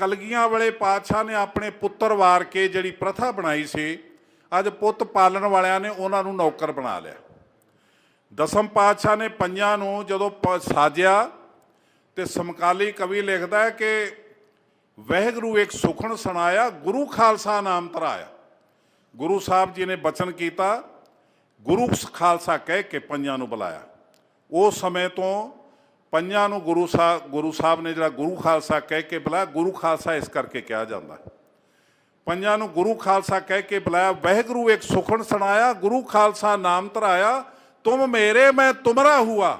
ਕਲਗੀਆਂ ਵਾਲੇ ਪਾਤਸ਼ਾਹ ਨੇ ਆਪਣੇ ਪੁੱਤਰ ਵਾਰ ਕੇ ਜਿਹੜੀ ਪ੍ਰਥਾ ਬਣਾਈ ਸੀ, ਅੱਜ ਪੁੱਤ ਪਾਲਣ ਵਾਲਿਆਂ ਨੇ ਉਹਨਾਂ ਨੂੰ ਨੌਕਰ ਬਣਾ ਲਿਆ। ਦਸਮ ਪਾਤਸ਼ਾਹ ਨੇ ਪੰਜਾਂ ਨੂੰ ਜਦੋਂ ਪ- ਸਾਜਿਆ ਤੇ ਸਮਕਾਲੀ ਕਵੀ ਲਿਖਦਾ ਹੈ ਕਿ ਵਹਿਗੁਰੂ ਇੱਕ ਸੁਖਣ ਸੁਣਾਇਆ, ਗੁਰੂ ਖਾਲਸਾ ਨਾਮ ਤਰਾਇਆ ਗੁਰੂ ਸਾਹਿਬ ਜੀ ਨੇ ਬਚਨ ਕੀਤਾ, ਗੁਰੂ ਖਾਲਸਾ ਕਹਿ ਕੇ ਪੰਜਾਂ ਨੂੰ ਬੁਲਾਇਆ। ਉਸ ਸਮੇਂ ਤੋਂ ਪੰਜਾਂ ਨੂੰ ਗੁਰੂ ਸਾਹਿਬ ਗੁਰੂ ਸਾਹਿਬ ਨੇ ਜਿਹੜਾ ਗੁਰੂ ਖਾਲਸਾ ਕਹਿ ਕੇ ਬੁਲਾਇਆ, ਗੁਰੂ ਖਾਲਸਾ ਇਸ ਕਰਕੇ ਕਿਹਾ ਜਾਂਦਾ ਪੰਜਾਂ ਨੂੰ ਗੁਰੂ ਖਾਲਸਾ ਕਹਿ ਕੇ ਬੁਲਾਇਆ, ਵਹਿਗੁਰੂ ਇੱਕ ਸੁਖਣ ਸੁਣਾਇਆ, ਗੁਰੂ ਖਾਲਸਾ ਨਾਮ ਧਰਾਇਆ, ਤੁਮ ਮੇਰੇ, ਮੈਂ ਤੁਮਰਾ ਹੁਆ,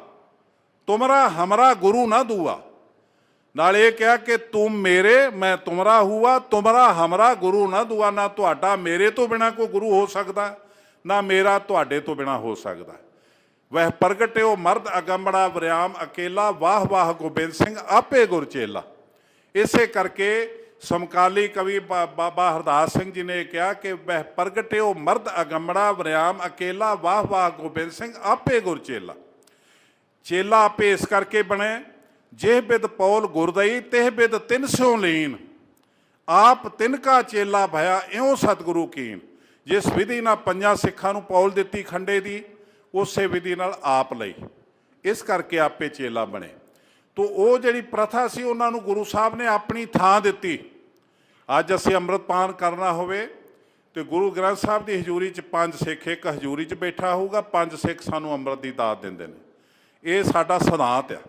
ਤੁਮਰਾ ਹਮਰਾ ਗੁਰੂ ਨਾ ਦੂਆ। ਨਾਲ ਇਹ ਕਿਹਾ ਕਿ ਤੂੰ ਮੇਰੇ, ਮੈਂ ਤੁਮਰਾ ਹੁਆ, ਤੁਮਰਾ ਹਮਰਾ ਗੁਰੂ ਨਾ ਦੂਆ, ਨਾ ਤੁਹਾਡਾ ਮੇਰੇ ਤੋਂ ਬਿਨਾ ਕੋਈ ਗੁਰੂ ਹੋ ਸਕਦਾ, ਨਾ ਮੇਰਾ ਤੁਹਾਡੇ ਤੋਂ ਬਿਨਾ ਹੋ ਸਕਦਾ। ਵਹਿ ਪ੍ਰਗਟਿਓ ਮਰਦ ਅਗੰਬੜਾ ਵਰਿਆਮ ਅਕੇਲਾ ਵਾਹ ਵਾਹ ਗੋਬਿੰਦ ਸਿੰਘ ਆਪੇ ਗੁਰ ਚੇਲਾ ਇਸੇ ਕਰਕੇ ਸਮਕਾਲੀ ਕਵੀ ਬਾ- ਬਾਬਾ ਹਰਦਾਸ ਸਿੰਘ ਜੀ ਨੇ ਕਿਹਾ ਕਿ ਵਹਿ ਪ੍ਰਗਟਿਓ ਮਰਦ ਅਗੰਬੜਾ ਵਰਿਆਮ ਅਕੇਲਾ ਵਾਹ ਵਾਹ ਗੋਬਿੰਦ ਸਿੰਘ ਆਪੇ ਗੁਰ ਚੇਲਾ ਚੇਲਾ ਆਪੇ ਇਸ ਕਰਕੇ ਬਣੇ ਜਿਹ ਬਿਦ ਪੌਲ ਗੁਰਦਈ ਤਿਹ ਬਿਦ ਤਿੰਨ ਸਿਉ ਲੀਨ ਆਪ ਤਿਨਕਾ ਚੇਲਾ ਭਇਆ ਇਉਂ ਸਤਿਗੁਰੂ ਕੀਨ ਜਿਸ ਵਿਧੀ ਨਾਲ ਪੰਜਾਂ ਸਿੱਖਾਂ ਨੂੰ ਪੌਲ ਦਿੱਤੀ ਖੰਡੇ ਦੀ ਉਸੇ ਵਿਧੀ ਨਾਲ ਆਪ ਲਈ। ਇਸ ਕਰਕੇ ਆਪੇ ਚੇਲਾ ਬਣੇ। ਤੋ ਉਹ ਜਿਹੜੀ ਪ੍ਰਥਾ ਸੀ, ਉਹਨਾਂ ਨੂੰ ਗੁਰੂ ਸਾਹਿਬ ਨੇ ਆਪਣੀ ਥਾਂ ਦਿੱਤੀ। ਅੱਜ ਅਸੀਂ ਅੰਮ੍ਰਿਤਪਾਨ ਕਰਨਾ ਹੋਵੇ, ਤੇ ਗੁਰੂ ਗ੍ਰੰਥ ਸਾਹਿਬ ਦੀ ਹਜ਼ੂਰੀ 'ਚ ਪੰਜ ਸਿੱਖ, ਇੱਕ ਹਜ਼ੂਰੀ 'ਚ ਬੈਠਾ ਹੋਊਗਾ, ਪੰਜ ਸਿੱਖ ਸਾਨੂੰ ਅੰਮ੍ਰਿਤ ਦੀ ਦਾਤ ਦਿੰਦੇ ਨੇ। ਇਹ ਸਾਡਾ ਸਿਧਾਂਤ ਆ।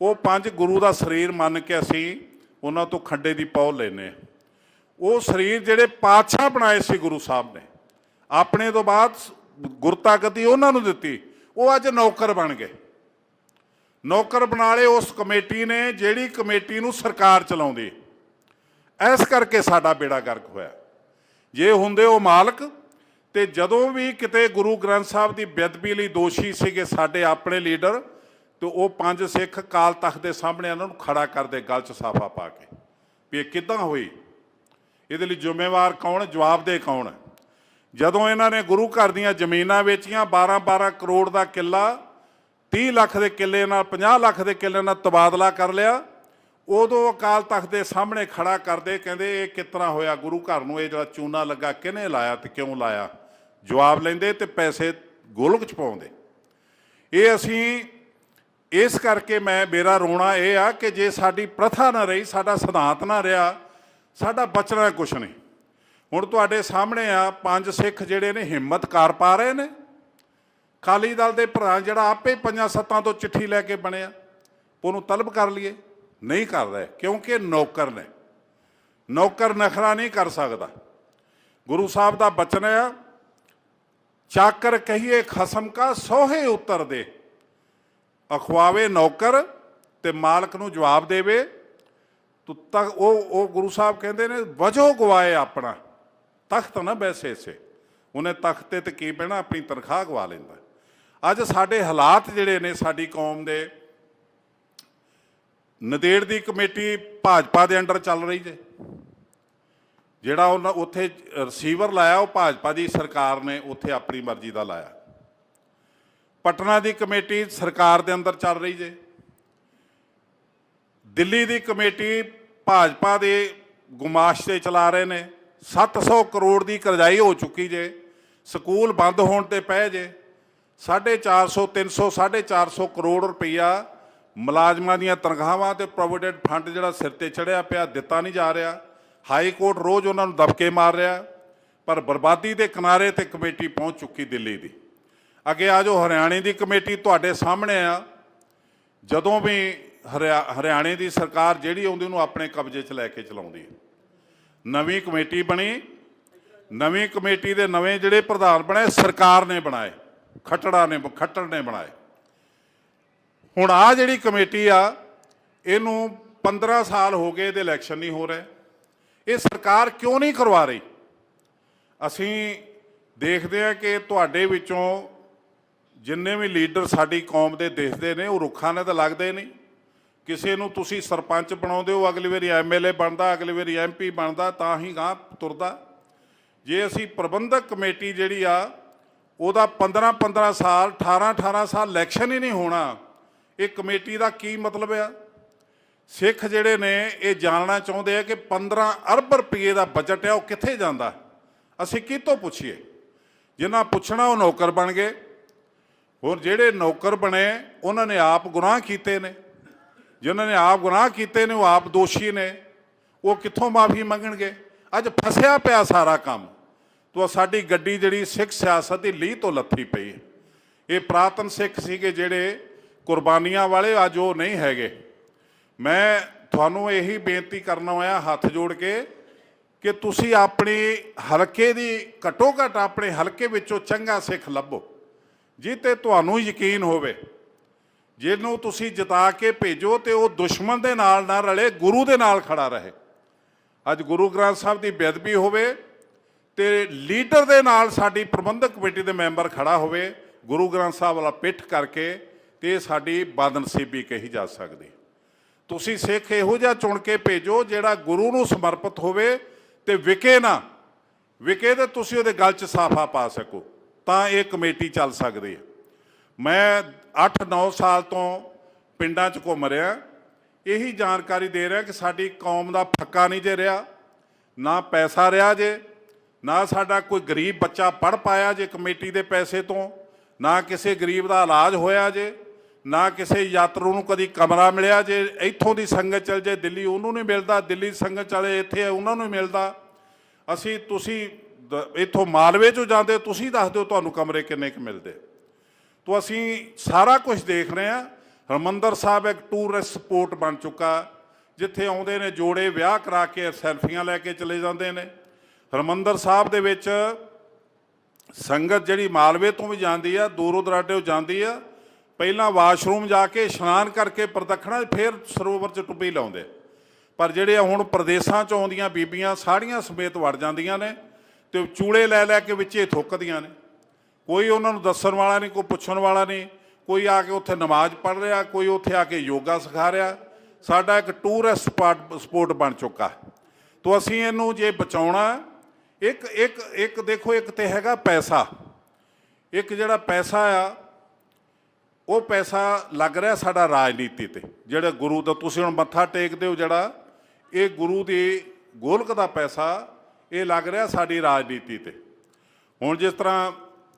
ਉਹ ਪੰਜ ਗੁਰੂ ਦਾ ਸਰੀਰ ਮੰਨ ਕੇ ਅਸੀਂ ਉਹਨਾਂ ਤੋਂ ਖੰਡੇ ਦੀ ਪੌ ਲੈਨੇ ਆ ਉਹ ਸਰੀਰ ਜਿਹੜੇ ਪਾਤਸ਼ਾਹ ਬਣਾਏ ਸੀ ਗੁਰੂ ਸਾਹਿਬ ਨੇ, ਆਪਣੇ ਤੋਂ ਬਾਅਦ ਗੁਰਤਾ ਗਤੀ ਉਹਨਾਂ ਨੂੰ ਦਿੱਤੀ। ਉਹ ਅੱਜ ਨੌਕਰ ਬਣ ਗਏ। ਨੌਕਰ ਬਣਾ ਲਏ ਉਸ ਕਮੇਟੀ ਨੇ, ਜਿਹੜੀ ਕਮੇਟੀ ਨੂੰ ਸਰਕਾਰ ਚਲਾਉਂਦੀ। ਐਸ ਕਰਕੇ ਸਾਡਾ ਬੇੜਾ ਗਰਕ ਹੋਇਆ। ਜੇ ਹੁੰਦੇ ਉਹ ਮਾਲਕ, ਤੇ ਜਦੋਂ ਵੀ ਕਿਤੇ ਗੁਰੂ ਗ੍ਰੰਥ ਸਾਹਿਬ ਦੀ ਬੇਅਦਬੀ ਲਈ ਦੋਸ਼ੀ ਸੀਗੇ ਸਾਡੇ ਆਪਣੇ ਲੀਡਰ, ਤੇ ਉਹ ਪੰਜ ਸਿੱਖ ਕਾਲ ਤਖਤ ਦੇ ਸਾਹਮਣੇ ਉਹਨਾਂ ਨੂੰ ਖੜਾ ਕਰਦੇ, ਗਲ 'ਚ ਸਾਫਾ ਪਾ ਕੇ। ਵੀ ਇਹ ਕਿੱਦਾਂ ਹੋਈ? ਇਹਦੇ ਲਈ ਜ਼ਿੰਮੇਵਾਰ ਕੌਣ? ਜਵਾਬਦੇਹ ਕੌਣ ਹੈ? ਜਦੋਂ ਇਹਨਾਂ ਨੇ ਗੁਰੂ ਘਰ ਦੀਆਂ ਜ਼ਮੀਨਾਂ ਵੇਚੀਆਂ 12-12 ਕਰੋੜ ਦਾ ਕਿੱਲਾ 30 ਲੱਖ ਦੇ ਕਿੱਲੇ ਨਾਲ 50 ਲੱਖ ਦੇ ਕਿੱਲੇ ਨਾਲ ਤਬਾਦਲਾ ਕਰ ਲਿਆ, ਉਦੋਂ ਅਕਾਲ ਤਖਤ ਦੇ ਸਾਹਮਣੇ ਖੜਾ ਕਰਦੇ ਕਹਿੰਦੇ, ਇਹ ਕਿਤਨਾ ਹੋਇਆ ਗੁਰੂ ਘਰ ਨੂੰ? ਇਹ ਜਿਹੜਾ ਚੂਨਾ ਲੱਗਾ, ਕਿਹਨੇ ਲਾਇਆ ਤੇ ਕਿਉਂ ਲਾਇਆ? ਜਵਾਬ ਲੈਂਦੇ ਤੇ ਪੈਸੇ ਗੋਲਕ ਚ ਪਾਉਂਦੇ। ਇਹ ਅਸੀਂ, ਇਸ ਕਰਕੇ ਮੈਂ, ਮੇਰਾ ਰੋਣਾ ਇਹ ਆ ਕਿ ਜੇ ਸਾਡੀ ਪ੍ਰਥਾ ਨਾ ਰਹੀ, ਸਾਡਾ ਸਿਧਾਂਤ ਨਾ ਰਿਹਾ, ਸਾਡਾ ਬਚਣਾ ਕੁਛ ਨਹੀਂ। ਹੁਣ ਤੁਹਾਡੇ ਸਾਹਮਣੇ ਆ ਪੰਜ ਸਿੱਖ ਜਿਹੜੇ ਨੇ ਹਿੰਮਤ ਕਰ ਪਾ ਰਹੇ ਨੇ। ਅਕਾਲੀ ਦਲ ਦੇ ਪ੍ਰਧਾਨ ਜਿਹੜਾ ਆਪੇ ਪੰਜਾਂ ਸੱਤਾਂ ਤੋਂ ਚਿੱਠੀ ਲੈ ਕੇ ਬਣਿਆ ਉਹਨੂੰ ਤਲਬ ਕਰ ਲਈਏ। ਨਹੀਂ ਕਰ ਰਹੇ, ਕਿਉਂਕਿ ਨੌਕਰ ਨੇ। ਨੌਕਰ ਨਖਰਾ ਨਹੀਂ ਕਰ ਸਕਦਾ। ਗੁਰੂ ਸਾਹਿਬ ਦਾ ਬਚਨ ਆ, ਚਾਕਰ ਕਹੀਏ ਖਸਮ ਕਾ ਸੋਹੇ ਉੱਤਰ ਦੇ। ਅਖਵਾਵੇ ਨੌਕਰ ਤੇ ਮਾਲਕ ਨੂੰ ਜਵਾਬ ਦੇਵੇ। ਤੂੰ ਤੱਕ ਉਹ ਉਹ ਗੁਰੂ ਸਾਹਿਬ ਕਹਿੰਦੇ ਨੇ, ਵਜੋ ਗਵਾਏ ਆਪਣਾ। ਤਖਤ ਨਾ ਬੈਸੇ ਸੇ ਉਹਨੇ ਤਖਤ ਤੇ ਤੇ ਕੀ ਬਹਿਣਾ ਆਪਣੀ ਤਨਖਾਹ ਗਵਾ ਲੈਂਦਾ। ਅੱਜ ਸਾਡੇ ਹਾਲਾਤ ਜਿਹੜੇ ਨੇ ਸਾਡੀ ਕੌਮ ਦੇ, ਨਦੇੜ ਦੀ ਕਮੇਟੀ ਭਾਜਪਾ ਦੇ ਅੰਡਰ ਚੱਲ ਰਹੀ ਜੇ। ਜਿਹੜਾ ਉਹਨਾਂ ਉੱਥੇ ਰਿਸੀਵਰ ਲਾਇਆ, ਉਹ ਭਾਜਪਾ ਦੀ ਸਰਕਾਰ ਨੇ ਉੱਥੇ ਆਪਣੀ ਮਰਜ਼ੀ ਦਾ ਲਾਇਆ। ਪਟਨਾ ਦੀ ਕਮੇਟੀ ਸਰਕਾਰ ਦੇ ਅੰਦਰ ਚੱਲ ਰਹੀ ਜੇ। ਦਿੱਲੀ ਦੀ ਕਮੇਟੀ ਭਾਜਪਾ ਦੇ ਗੁਮਾਸ਼ ਤੇ ਚਲਾ ਰਹੇ ਨੇ। 700 ਕਰੋੜ ਦੀ ਕਰਜ਼ਾਈ ਹੋ ਚੁੱਕੀ ਜੇ, ਸਕੂਲ ਬੰਦ ਹੋਣ ਤੇ ਪਏ ਜੇ 450 300 450 ਕਰੋੜ ਰੁਪਈਆ ਮੁਲਾਜ਼ਮਾਂ ਦੀਆਂ ਤਨਖਾਹਾਂ ਤੇ ਪ੍ਰੋਵੀਡੈਂਟ ਫੰਡ ਜਿਹੜਾ ਸਿਰ ਤੇ ਚੜਿਆ ਪਿਆ, ਦਿੱਤਾ ਨਹੀਂ ਜਾ ਰਿਹਾ। ਹਾਈ ਕੋਰਟ ਰੋਜ਼ ਉਹਨਾਂ ਨੂੰ ਦਬਕੇ ਮਾਰ ਰਿਹਾ, ਪਰ ਬਰਬਾਦੀ ਦੇ ਕਿਨਾਰੇ ਤੇ ਕਮੇਟੀ ਪਹੁੰਚ ਚੁੱਕੀ ਦਿੱਲੀ ਦੀ। ਅੱਗੇ ਆ ਜੋ ਹਰਿਆਣੇ ਦੀ ਕਮੇਟੀ ਤੁਹਾਡੇ ਸਾਹਮਣੇ ਆ। ਜਦੋਂ ਵੀ ਹਰਿਆ- ਹਰਿਆਣੇ ਦੀ ਸਰਕਾਰ ਜਿਹੜੀ ਆਉਂਦੀ, ਉਹਨੂੰ ਆਪਣੇ ਕਬਜ਼ੇ 'ਚ ਲੈ ਕੇ ਚਲਾਉਂਦੀ ਹੈ। ਨਵੀਂ ਕਮੇਟੀ ਬਣੀ। ਨਵੀਂ ਕਮੇਟੀ ਦੇ ਨਵੇਂ ਜਿਹੜੇ ਪ੍ਰਧਾਨ ਬਣੇ, ਸਰਕਾਰ ਨੇ ਬਣਾਏ। ਖੱਟੜਾ ਨੇ, ਖੱਟੜ ਨੇ ਬਣਾਏ। ਹੁਣ ਆ ਜਿਹੜੀ ਕਮੇਟੀ ਆ, ਇਹਨੂੰ 15 ਸਾਲ ਹੋ ਗਏ ਇਹਦੇ ਇਲੈਕਸ਼ਨ ਨਹੀਂ ਹੋ ਰਹੇ। ਇਹ ਸਰਕਾਰ ਕਿਉਂ ਨਹੀਂ ਕਰਵਾ ਰਹੀ? ਅਸੀਂ ਦੇਖਦੇ ਹਾਂ ਕਿ ਤੁਹਾਡੇ ਵਿੱਚੋਂ ਜਿੰਨੇ ਵੀ ਲੀਡਰ ਸਾਡੀ ਕੌਮ ਦੇ ਦਿਸਦੇ ਨੇ, ਉਹ ਰੁੱਖਾਂ ਨੇ ਤਾਂ ਲੱਗਦੇ ਨਹੀਂ। ਕਿਸੇ ਨੂੰ ਤੁਸੀਂ ਸਰਪੰਚ ਬਣਾਉਂਦੇ ਹੋ, ਅਗਲੀ ਵਾਰੀ ਐਮਐਲਏ ਬਣਦਾ, ਅਗਲੀ ਵਾਰੀ ਐਮਪੀ ਬਣਦਾ, ਤਾਂ ਹੀ ਗਾਂ ਤੁਰਦਾ। ਜੇ ਅਸੀਂ ਪ੍ਰਬੰਧਕ ਕਮੇਟੀ ਜਿਹੜੀ ਆ, ਉਹਦਾ 15 15 ਸਾਲ 18 18 ਸਾਲ ਇਲੈਕਸ਼ਨ ਹੀ ਨਹੀਂ ਹੋਣਾ, ਇਹ ਕਮੇਟੀ ਦਾ ਕੀ ਮਤਲਬ ਆ? ਸਿੱਖ ਜਿਹੜੇ ਨੇ, ਇਹ ਜਾਣਨਾ ਚਾਹੁੰਦੇ ਆ ਕਿ 15 ਅਰਬ ਰੁਪਏ ਦਾ ਬਜਟ ਹੈ ਉਹ ਕਿੱਥੇ ਜਾਂਦਾ? ਅਸੀਂ ਕਿਤੋਂ ਪੁੱਛੀਏ? ਜਿਨ੍ਹਾਂ ਪੁੱਛਣਾ, ਉਹ ਨੌਕਰ ਬਣ ਗਏ। ਹੋਰ ਜਿਹੜੇ ਨੌਕਰ ਬਣੇ, ਉਹਨਾਂ ਨੇ ਆਪ ਗੁਨਾਹ ਕੀਤੇ ਨੇ। ਜਿਨ੍ਹਾਂ ਨੇ ਆਪ ਗੁਨਾਹ ਕੀਤੇ ਨੇ, ਉਹ ਆਪ ਦੋਸ਼ੀ ਨੇ। ਉਹ ਕਿੱਥੋਂ ਮਾਫੀ ਮੰਗਣਗੇ? ਅੱਜ ਫਸਿਆ ਪਿਆ ਸਾਰਾ ਕੰਮ। ਤੋ ਸਾਡੀ ਗੱਡੀ ਜਿਹੜੀ ਸਿੱਖ ਸਿਆਸਤ ਦੀ ਲੀਹ ਤੋਂ ਲੱਥੀ ਪਈ ਹੈ। ਇਹ ਪ੍ਰਾਤਨ ਸਿੱਖ ਸੀਗੇ ਜਿਹੜੇ ਕੁਰਬਾਨੀਆਂ ਵਾਲੇ, ਅੱਜ ਉਹ ਨਹੀਂ ਹੈਗੇ। ਮੈਂ ਤੁਹਾਨੂੰ ਇਹੀ ਬੇਨਤੀ ਕਰਨਾ ਹੋਇਆ ਹੱਥ ਜੋੜ ਕੇ, ਕਿ ਤੁਸੀਂ ਆਪਣੀ ਹਲਕੇ ਦੀ, ਘੱਟੋ ਘੱਟ ਆਪਣੇ ਹਲਕੇ ਵਿੱਚੋਂ ਚੰਗਾ ਸਿੱਖ ਲੱਭੋ। ਜਿੱਤੇ ਤੁਹਾਨੂੰ ਯਕੀਨ ਹੋਵੇ। ਜਿਹਨੂੰ ਤੁਸੀਂ ਜਿਤਾ ਕੇ ਭੇਜੋ ਤੇ ਉਹ ਦੁਸ਼ਮਣ ਦੇ ਨਾਲ ਨਾ ਰਲੇ, ਗੁਰੂ ਦੇ ਨਾਲ ਖੜਾ ਰਹੇ। ਅੱਜ ਗੁਰੂ ਗ੍ਰੰਥ ਸਾਹਿਬ ਦੀ ਬੇਅਦਬੀ ਹੋਵੇ ਤੇ ਲੀਡਰ ਦੇ ਨਾਲ ਸਾਡੀ ਪ੍ਰਬੰਧਕ ਕਮੇਟੀ ਦੇ ਮੈਂਬਰ ਖੜਾ ਹੋਵੇ, ਗੁਰੂ ਗ੍ਰੰਥ ਸਾਹਿਬ ਵਾਲਾ ਪਿੱਠ ਕਰਕੇ ਤੇ ਸਾਡੀ ਬਾਦਨਸੀਬੀ ਕਹੀ ਜਾ ਸਕਦੀ। ਤੁਸੀਂ ਸਿੱਖ ਇਹੋ ਜਿਹਾ ਚੁਣ ਕੇ ਭੇਜੋ ਜਿਹੜਾ ਗੁਰੂ ਨੂੰ ਸਮਰਪਿਤ ਹੋਵੇ ਤੇ ਵਿਕੇ ਨਾ। ਵਿਕੇ ਤੇ ਤੁਸੀਂ ਉਹਦੇ ਗਲ 'ਚ ਸਾਫਾ ਪਾ ਸਕੋ, ਤਾਂ ਇਹ ਕਮੇਟੀ ਚੱਲ ਸਕਦੀ ਹੈ। ਮੈਂ 8-9 ਸਾਲ ਤੋਂ ਪਿੰਡਾਂ 'ਚ ਘੁੰਮ ਰਿਹਾ। ਇਹੀ ਜਾਣਕਾਰੀ ਦੇ ਰਿਹਾ ਕਿ ਸਾਡੀ ਕੌਮ ਦਾ ਫੱਕਾ ਨਹੀਂ ਜੇ ਰਿਹਾ ਨਾ ਪੈਸਾ ਰਿਹਾ ਜੇ ਨਾ ਸਾਡਾ ਕੋਈ ਗਰੀਬ ਬੱਚਾ ਪੜ ਪਾਇਆ ਜੇ ਕਮੇਟੀ ਦੇ ਪੈਸੇ ਤੋਂ ਨਾ ਕਿਸੇ ਗਰੀਬ ਦਾ ਇਲਾਜ ਹੋਇਆ ਜੇ ਨਾ ਕਿਸੇ ਯਾਤਰੂ ਨੂੰ ਕਦੀ ਕਮਰਾ ਮਿਲਿਆ ਜੇ ਇੱਥੋਂ ਦੀ ਸੰਗਤ ਚਲ ਜੇ ਦਿੱਲੀ ਉਹਨੂੰ ਨਹੀਂ ਮਿਲਦਾ ਦਿੱਲੀ ਸੰਗਤ ਚਲੇ ਇੱਥੇ ਉਹਨਾਂ ਨੂੰ ਮਿਲਦਾ। ਅਸੀਂ ਤੁਸੀਂ ਦ- ਇੱਥੋਂ ਮਾਲਵੇ ਚੋਂ ਜਾਂਦੇ ਹੋ, ਤੁਸੀਂ ਦੱਸ ਦਿਓ ਤੁਹਾਨੂੰ ਕਮਰੇ ਕਿੰਨੇ ਕੁ ਮਿਲਦੇ। ਤੋ ਅਸੀਂ ਸਾਰਾ ਕੁਝ ਦੇਖ ਰਹੇ ਹਾਂ। ਹਰਮੰਦਰ ਸਾਹਿਬ ਇੱਕ ਟੂਰਿਸਟ ਸਪੋਰਟ ਬਣ ਚੁੱਕਾ। ਜਿੱਥੇ ਆਉਂਦੇ ਨੇ, ਜੋੜੇ ਵਿਆਹ ਕਰਾ ਕੇ ਸੈਲਫੀਆਂ ਲੈ ਕੇ ਚਲੇ ਜਾਂਦੇ ਨੇ। ਹਰਮੰਦਰ ਸਾਹਿਬ ਦੇ ਵਿੱਚ ਸੰਗਤ ਜਿਹੜੀ ਮਾਲਵੇ ਤੋਂ ਵੀ ਜਾਂਦੀ ਆ, ਦੂਰੋਂ ਦਰਾਡੇੋਂ ਜਾਂਦੀ ਆ। ਪਹਿਲਾਂ ਵਾਸ਼ਰੂਮ ਜਾ ਕੇ ਇਸ਼ਨਾਨ ਕਰਕੇ ਪ੍ਰਦਖਣਾ, ਫਿਰ ਸਰੋਵਰ 'ਚ ਟੁੱਬੀ ਲਾਉਂਦੇ। ਪਰ ਜਿਹੜੇ ਹੁਣ ਪ੍ਰਦੇਸ਼ਾਂ 'ਚ ਆਉਂਦੀਆਂ ਬੀਬੀਆਂ, ਸਾੜੀਆਂ ਸਮੇਤ ਵੜ ਜਾਂਦੀਆਂ ਨੇ ਤੇ ਉਹ ਚੂੜੇ ਲੈ ਲੈ ਕੇ ਵਿੱਚੇ ਥੁੱਕਦੀਆਂ ਨੇ। ਕੋਈ ਉਹਨਾਂ ਨੂੰ ਦੱਸਣ ਵਾਲਾ ਨਹੀਂ, ਕੋਈ ਪੁੱਛਣ ਵਾਲਾ ਨਹੀਂ। ਕੋਈ ਆ ਕੇ ਉੱਥੇ ਨਮਾਜ਼ ਪੜ੍ਹ ਰਿਹਾ, ਕੋਈ ਉੱਥੇ ਆ ਕੇ ਯੋਗਾ ਸਿਖਾ ਰਿਹਾ। ਸਾਡਾ ਇੱਕ ਟੂਰਿਸਟ ਸਪਾਟ ਸਪੋਰਟ ਬਣ ਚੁੱਕਾ ਤੋ ਅਸੀਂ ਇਹਨੂੰ ਜੇ ਬਚਾਉਣਾ, ਇੱਕ ਇੱਕ ਇੱਕ ਦੇਖੋ, ਇੱਕ ਤੇ ਹੈਗਾ ਪੈਸਾ। ਇੱਕ ਜਿਹੜਾ ਪੈਸਾ ਆ, ਉਹ ਪੈਸਾ ਲੱਗ ਰਿਹਾ ਸਾਡਾ ਰਾਜਨੀਤੀ ਤੇ। ਜਿਹੜਾ ਗੁਰੂ ਦਾ, ਤੁਸੀਂ ਹੁਣ ਮੱਥਾ ਟੇਕਦੇ ਹੋ ਜਿਹੜਾ, ਇਹ ਗੁਰੂ ਦੀ ਗੋਲਕ ਦਾ ਪੈਸਾ, ਇਹ ਲੱਗ ਰਿਹਾ ਸਾਡੀ ਰਾਜਨੀਤੀ ਤੇ। ਹੁਣ ਜਿਸ ਤਰ੍ਹਾਂ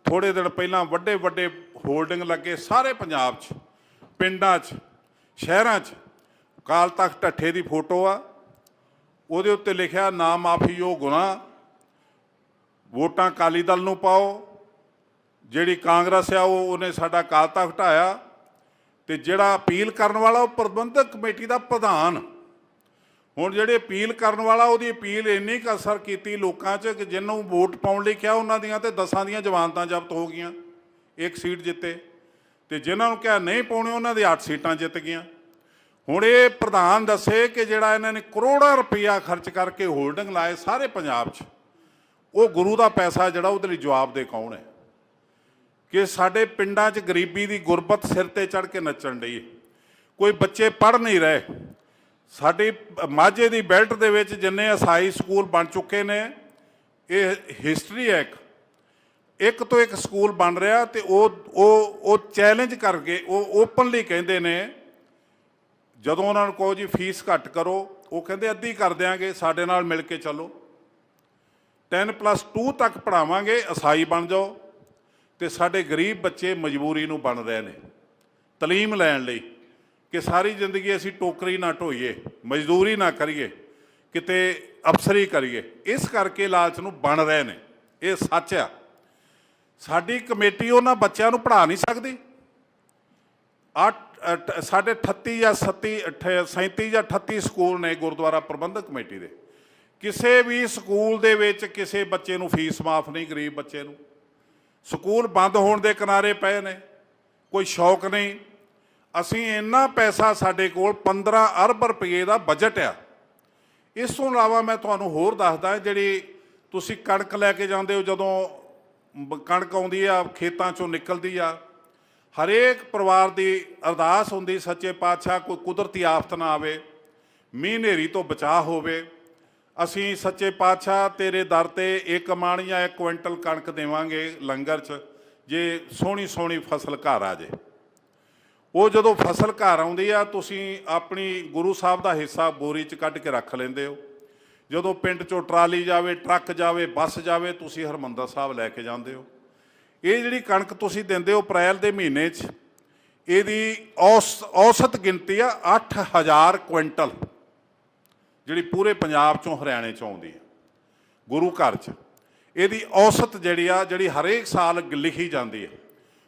ਥੋੜੇ ਦਿਨ ਪਹਿਲਾਂ ਵੱਡੇ ਵੱਡੇ ਹੋਲਡਿੰਗ ਲੱਗੇ ਸਾਰੇ ਪੰਜਾਬ 'ਚ, ਪਿੰਡਾਂ 'ਚ, ਸ਼ਹਿਰਾਂ 'ਚ। ਕਾਲ ਤਖਤ ਢੱਠੇ ਦੀ ਫੋਟੋ ਆ। ਉਹਦੇ ਉੱਤੇ ਲਿਖਿਆ ਨਾ ਮਾਫ਼ੀ ਉਹ ਗੁਨਾਹ। ਵੋਟਾਂ ਅਕਾਲੀ ਦਲ ਨੂੰ ਪਾਓ। ਜਿਹੜੀ ਕਾਂਗਰਸ ਆ, ਉਹ ਉਹਨੇ ਸਾਡਾ ਕਾਲ ਤਖਤ ਹਟਾਇਆ ਤੇ ਜਿਹੜਾ ਅਪੀਲ ਕਰਨ ਵਾਲਾ ਉਹ ਪ੍ਰਬੰਧਕ ਕਮੇਟੀ ਦਾ ਪ੍ਰਧਾਨ ਹੁਣ ਜਿਹੜੇ ਅਪੀਲ ਕਰਨ ਵਾਲਾ, ਉਹਦੀ ਅਪੀਲ ਇੰਨੀ ਕੁ ਅਸਰ ਕੀਤੀ ਲੋਕਾਂ 'ਚ ਕਿ ਜਿਹਨੂੰ ਵੋਟ ਪਾਉਣ ਲਈ ਕਿਹਾ ਉਹਨਾਂ ਦੀਆਂ ਤੇ ਦਸਾਂ ਦੀਆਂ ਜ਼ਮਾਨਤਾਂ ਜ਼ਬਤ ਹੋ ਗਈਆਂ, ਇੱਕ ਸੀਟ ਜਿੱਤੇ। ਤੇ ਜਿਨ੍ਹਾਂ ਨੂੰ ਕਿਹਾ ਨਹੀਂ ਪਾਉਣੇ, ਉਹਨਾਂ ਦੀ 8 ਸੀਟਾਂ ਜਿੱਤ ਗਈਆਂ। ਹੁਣ ਇਹ ਪ੍ਰਧਾਨ ਦੱਸੇ ਕਿ ਜਿਹੜਾ ਇਹਨਾਂ ਨੇ ਕਰੋੜਾਂ ਰੁਪਈਆ ਖਰਚ ਕਰਕੇ ਹੋਲਡਿੰਗ ਲਾਏ ਸਾਰੇ ਪੰਜਾਬ 'ਚ, ਉਹ ਗੁਰੂ ਦਾ ਪੈਸਾ ਜਿਹੜਾ ਉਹਦੇ ਲਈ ਜਵਾਬ ਦੇ ਕੌਣ ਹੈ? ਕਿ ਸਾਡੇ ਪਿੰਡਾਂ 'ਚ ਗਰੀਬੀ ਦੀ ਗੁਰਬਤ ਸਿਰ ਤੇ ਚੜ ਕੇ ਨੱਚਣ ਲਈ ਕੋਈ ਬੱਚੇ ਪੜ ਨਹੀਂ ਰਹੇ ਸਾਡੀ ਮਾਝੇ ਦੀ ਬੈਲਟ ਦੇ ਵਿੱਚ ਜਿੰਨੇ ਅਸਾਈ ਸਕੂਲ ਬਣ ਚੁੱਕੇ ਨੇ, ਇਹ ਹਿਸਟਰੀ ਹੈ ਇੱਕ। ਇੱਕ ਤੋਂ ਇੱਕ ਸਕੂਲ ਬਣ ਰਿਹਾ ਤੇ ਉਹ ਉਹ ਉਹ ਚੈਲੰਜ ਕਰਕੇ ਉਹ ਓਪਨਲੀ ਕਹਿੰਦੇ ਨੇ, ਜਦੋਂ ਉਹਨਾਂ ਨੂੰ ਕਹੋ ਜੀ ਫੀਸ ਘੱਟ ਕਰੋ, ਉਹ ਕਹਿੰਦੇ ਅੱਧੀ ਕਰ ਦਿਆਂਗੇ, ਸਾਡੇ ਨਾਲ ਮਿਲ ਕੇ ਚੱਲੋ। 10 ਪਲੱਸ 2 ਤੱਕ ਪੜਾਵਾਂਗੇ ਅਸਾਈ ਬਣ ਜਾਓ ਤੇ ਸਾਡੇ ਗਰੀਬ ਬੱਚੇ ਮਜਬੂਰੀ ਨੂੰ ਬਣ ਰਹੇ ਨੇ, ਤਾਲੀਮ ਲੈਣ ਲਈ। ਕਿ ਸਾਰੀ ਜ਼ਿੰਦਗੀ ਅਸੀਂ ਟੋਕਰੀ ਨਾ ਢੋਈਏ, ਮਜ਼ਦੂਰੀ ਨਾ ਕਰੀਏ, ਕਿਤੇ ਅਫਸਰੀ ਕਰੀਏ। ਇਸ ਕਰਕੇ ਲਾਲਚ ਨੂੰ ਬਣ ਰਹੇ ਨੇ। ਇਹ ਸੱਚ ਆ। ਸਾਡੀ ਕਮੇਟੀ ਉਹਨਾਂ ਬੱਚਿਆਂ ਨੂੰ ਪੜ੍ਹਾ ਨਹੀਂ ਸਕਦੀ। ਅੱਠ ਸਾਡੇ 38 ਜਾਂ 37 ਅਠ- 37 ਜਾਂ 38 ਸਕੂਲ ਨੇ ਗੁਰਦੁਆਰਾ ਪ੍ਰਬੰਧਕ ਕਮੇਟੀ ਦੇ। ਕਿਸੇ ਵੀ ਸਕੂਲ ਦੇ ਵਿੱਚ ਕਿਸੇ ਬੱਚੇ ਨੂੰ ਫੀਸ ਮਾਫ ਨਹੀਂ, ਗਰੀਬ ਬੱਚੇ ਨੂੰ। ਸਕੂਲ ਬੰਦ ਹੋਣ ਦੇ ਕਿਨਾਰੇ ਪਏ ਨੇ। ਕੋਈ ਸ਼ੌਕ ਨਹੀਂ। ਅਸੀਂ ਇੰਨਾ ਪੈਸਾ ਸਾਡੇ ਕੋਲ 15 ਅਰਬ ਰੁਪਏ ਦਾ ਬਜਟ ਆ। ਇਸ ਤੋਂ ਇਲਾਵਾ ਮੈਂ ਤੁਹਾਨੂੰ ਹੋਰ ਦੱਸਦਾ, ਜਿਹੜੀ ਤੁਸੀਂ ਕਣਕ ਲੈ ਕੇ ਜਾਂਦੇ ਹੋ, ਜਦੋਂ ਬ- ਕਣਕ ਆਉਂਦੀ ਆ, ਖੇਤਾਂ ਚੋਂ ਨਿਕਲਦੀ ਆ, ਹਰੇਕ ਪਰਿਵਾਰ ਦੀ ਅਰਦਾਸ ਹੁੰਦੀ, ਸੱਚੇ ਪਾਤਸ਼ਾਹ ਕੋਈ ਕੁਦਰਤੀ ਆਫਤ ਨਾ ਆਵੇ, ਮੀਂਹ ਹਨੇਰੀ ਤੋਂ ਬਚਾਅ ਹੋਵੇ। ਅਸੀਂ ਸੱਚੇ ਪਾਤਸ਼ਾਹ ਤੇਰੇ ਦਰ ਤੇ ਇੱਕ ਮਾਣ ਜਾਂ ਇੱਕ ਕੁਇੰਟਲ ਕਣਕ ਦੇਵਾਂਗੇ ਲੰਗਰ 'ਚ, ਜੇ ਸੋਹਣੀ ਸੋਹਣੀ ਫਸਲ ਘਰ ਆ ਜੇ। ਉਹ ਜਦੋਂ ਫਸਲ ਘਰ ਆਉਂਦੀ ਆ, ਤੁਸੀਂ ਆਪਣੀ ਗੁਰੂ ਸਾਹਿਬ ਦਾ ਹਿੱਸਾ ਬੋਰੀ 'ਚ ਕੱਢ ਕੇ ਰੱਖ ਲੈਂਦੇ ਹੋ। ਜਦੋਂ ਪਿੰਡ 'ਚੋਂ ਟਰਾਲੀ ਜਾਵੇ, ਟਰੱਕ ਜਾਵੇ, ਬੱਸ ਜਾਵੇ, ਤੁਸੀਂ ਹਰਮੰਦਰ ਸਾਹਿਬ ਲੈ ਕੇ ਜਾਂਦੇ ਹੋ। ਇਹ ਜਿਹੜੀ ਕਣਕ ਤੁਸੀਂ ਦਿੰਦੇ ਹੋ ਅਪ੍ਰੈਲ ਦੇ ਮਹੀਨੇ 'ਚ, ਇਹਦੀ ਔਸ, ਔਸਤ ਗਿਣਤੀ ਆ 8000 ਕੁਇੰਟਲ, ਜਿਹੜੀ ਪੂਰੇ ਪੰਜਾਬ 'ਚੋਂ ਹਰਿਆਣੇ 'ਚੋਂ ਆਉਂਦੀ ਹੈ ਗੁਰੂ ਘਰ 'ਚ। ਇਹਦੀ ਔਸਤ ਜਿਹੜੀ ਆ, ਜਿਹੜੀ ਹਰੇਕ ਸਾਲ ਲਿਖੀ ਜਾਂਦੀ ਹੈ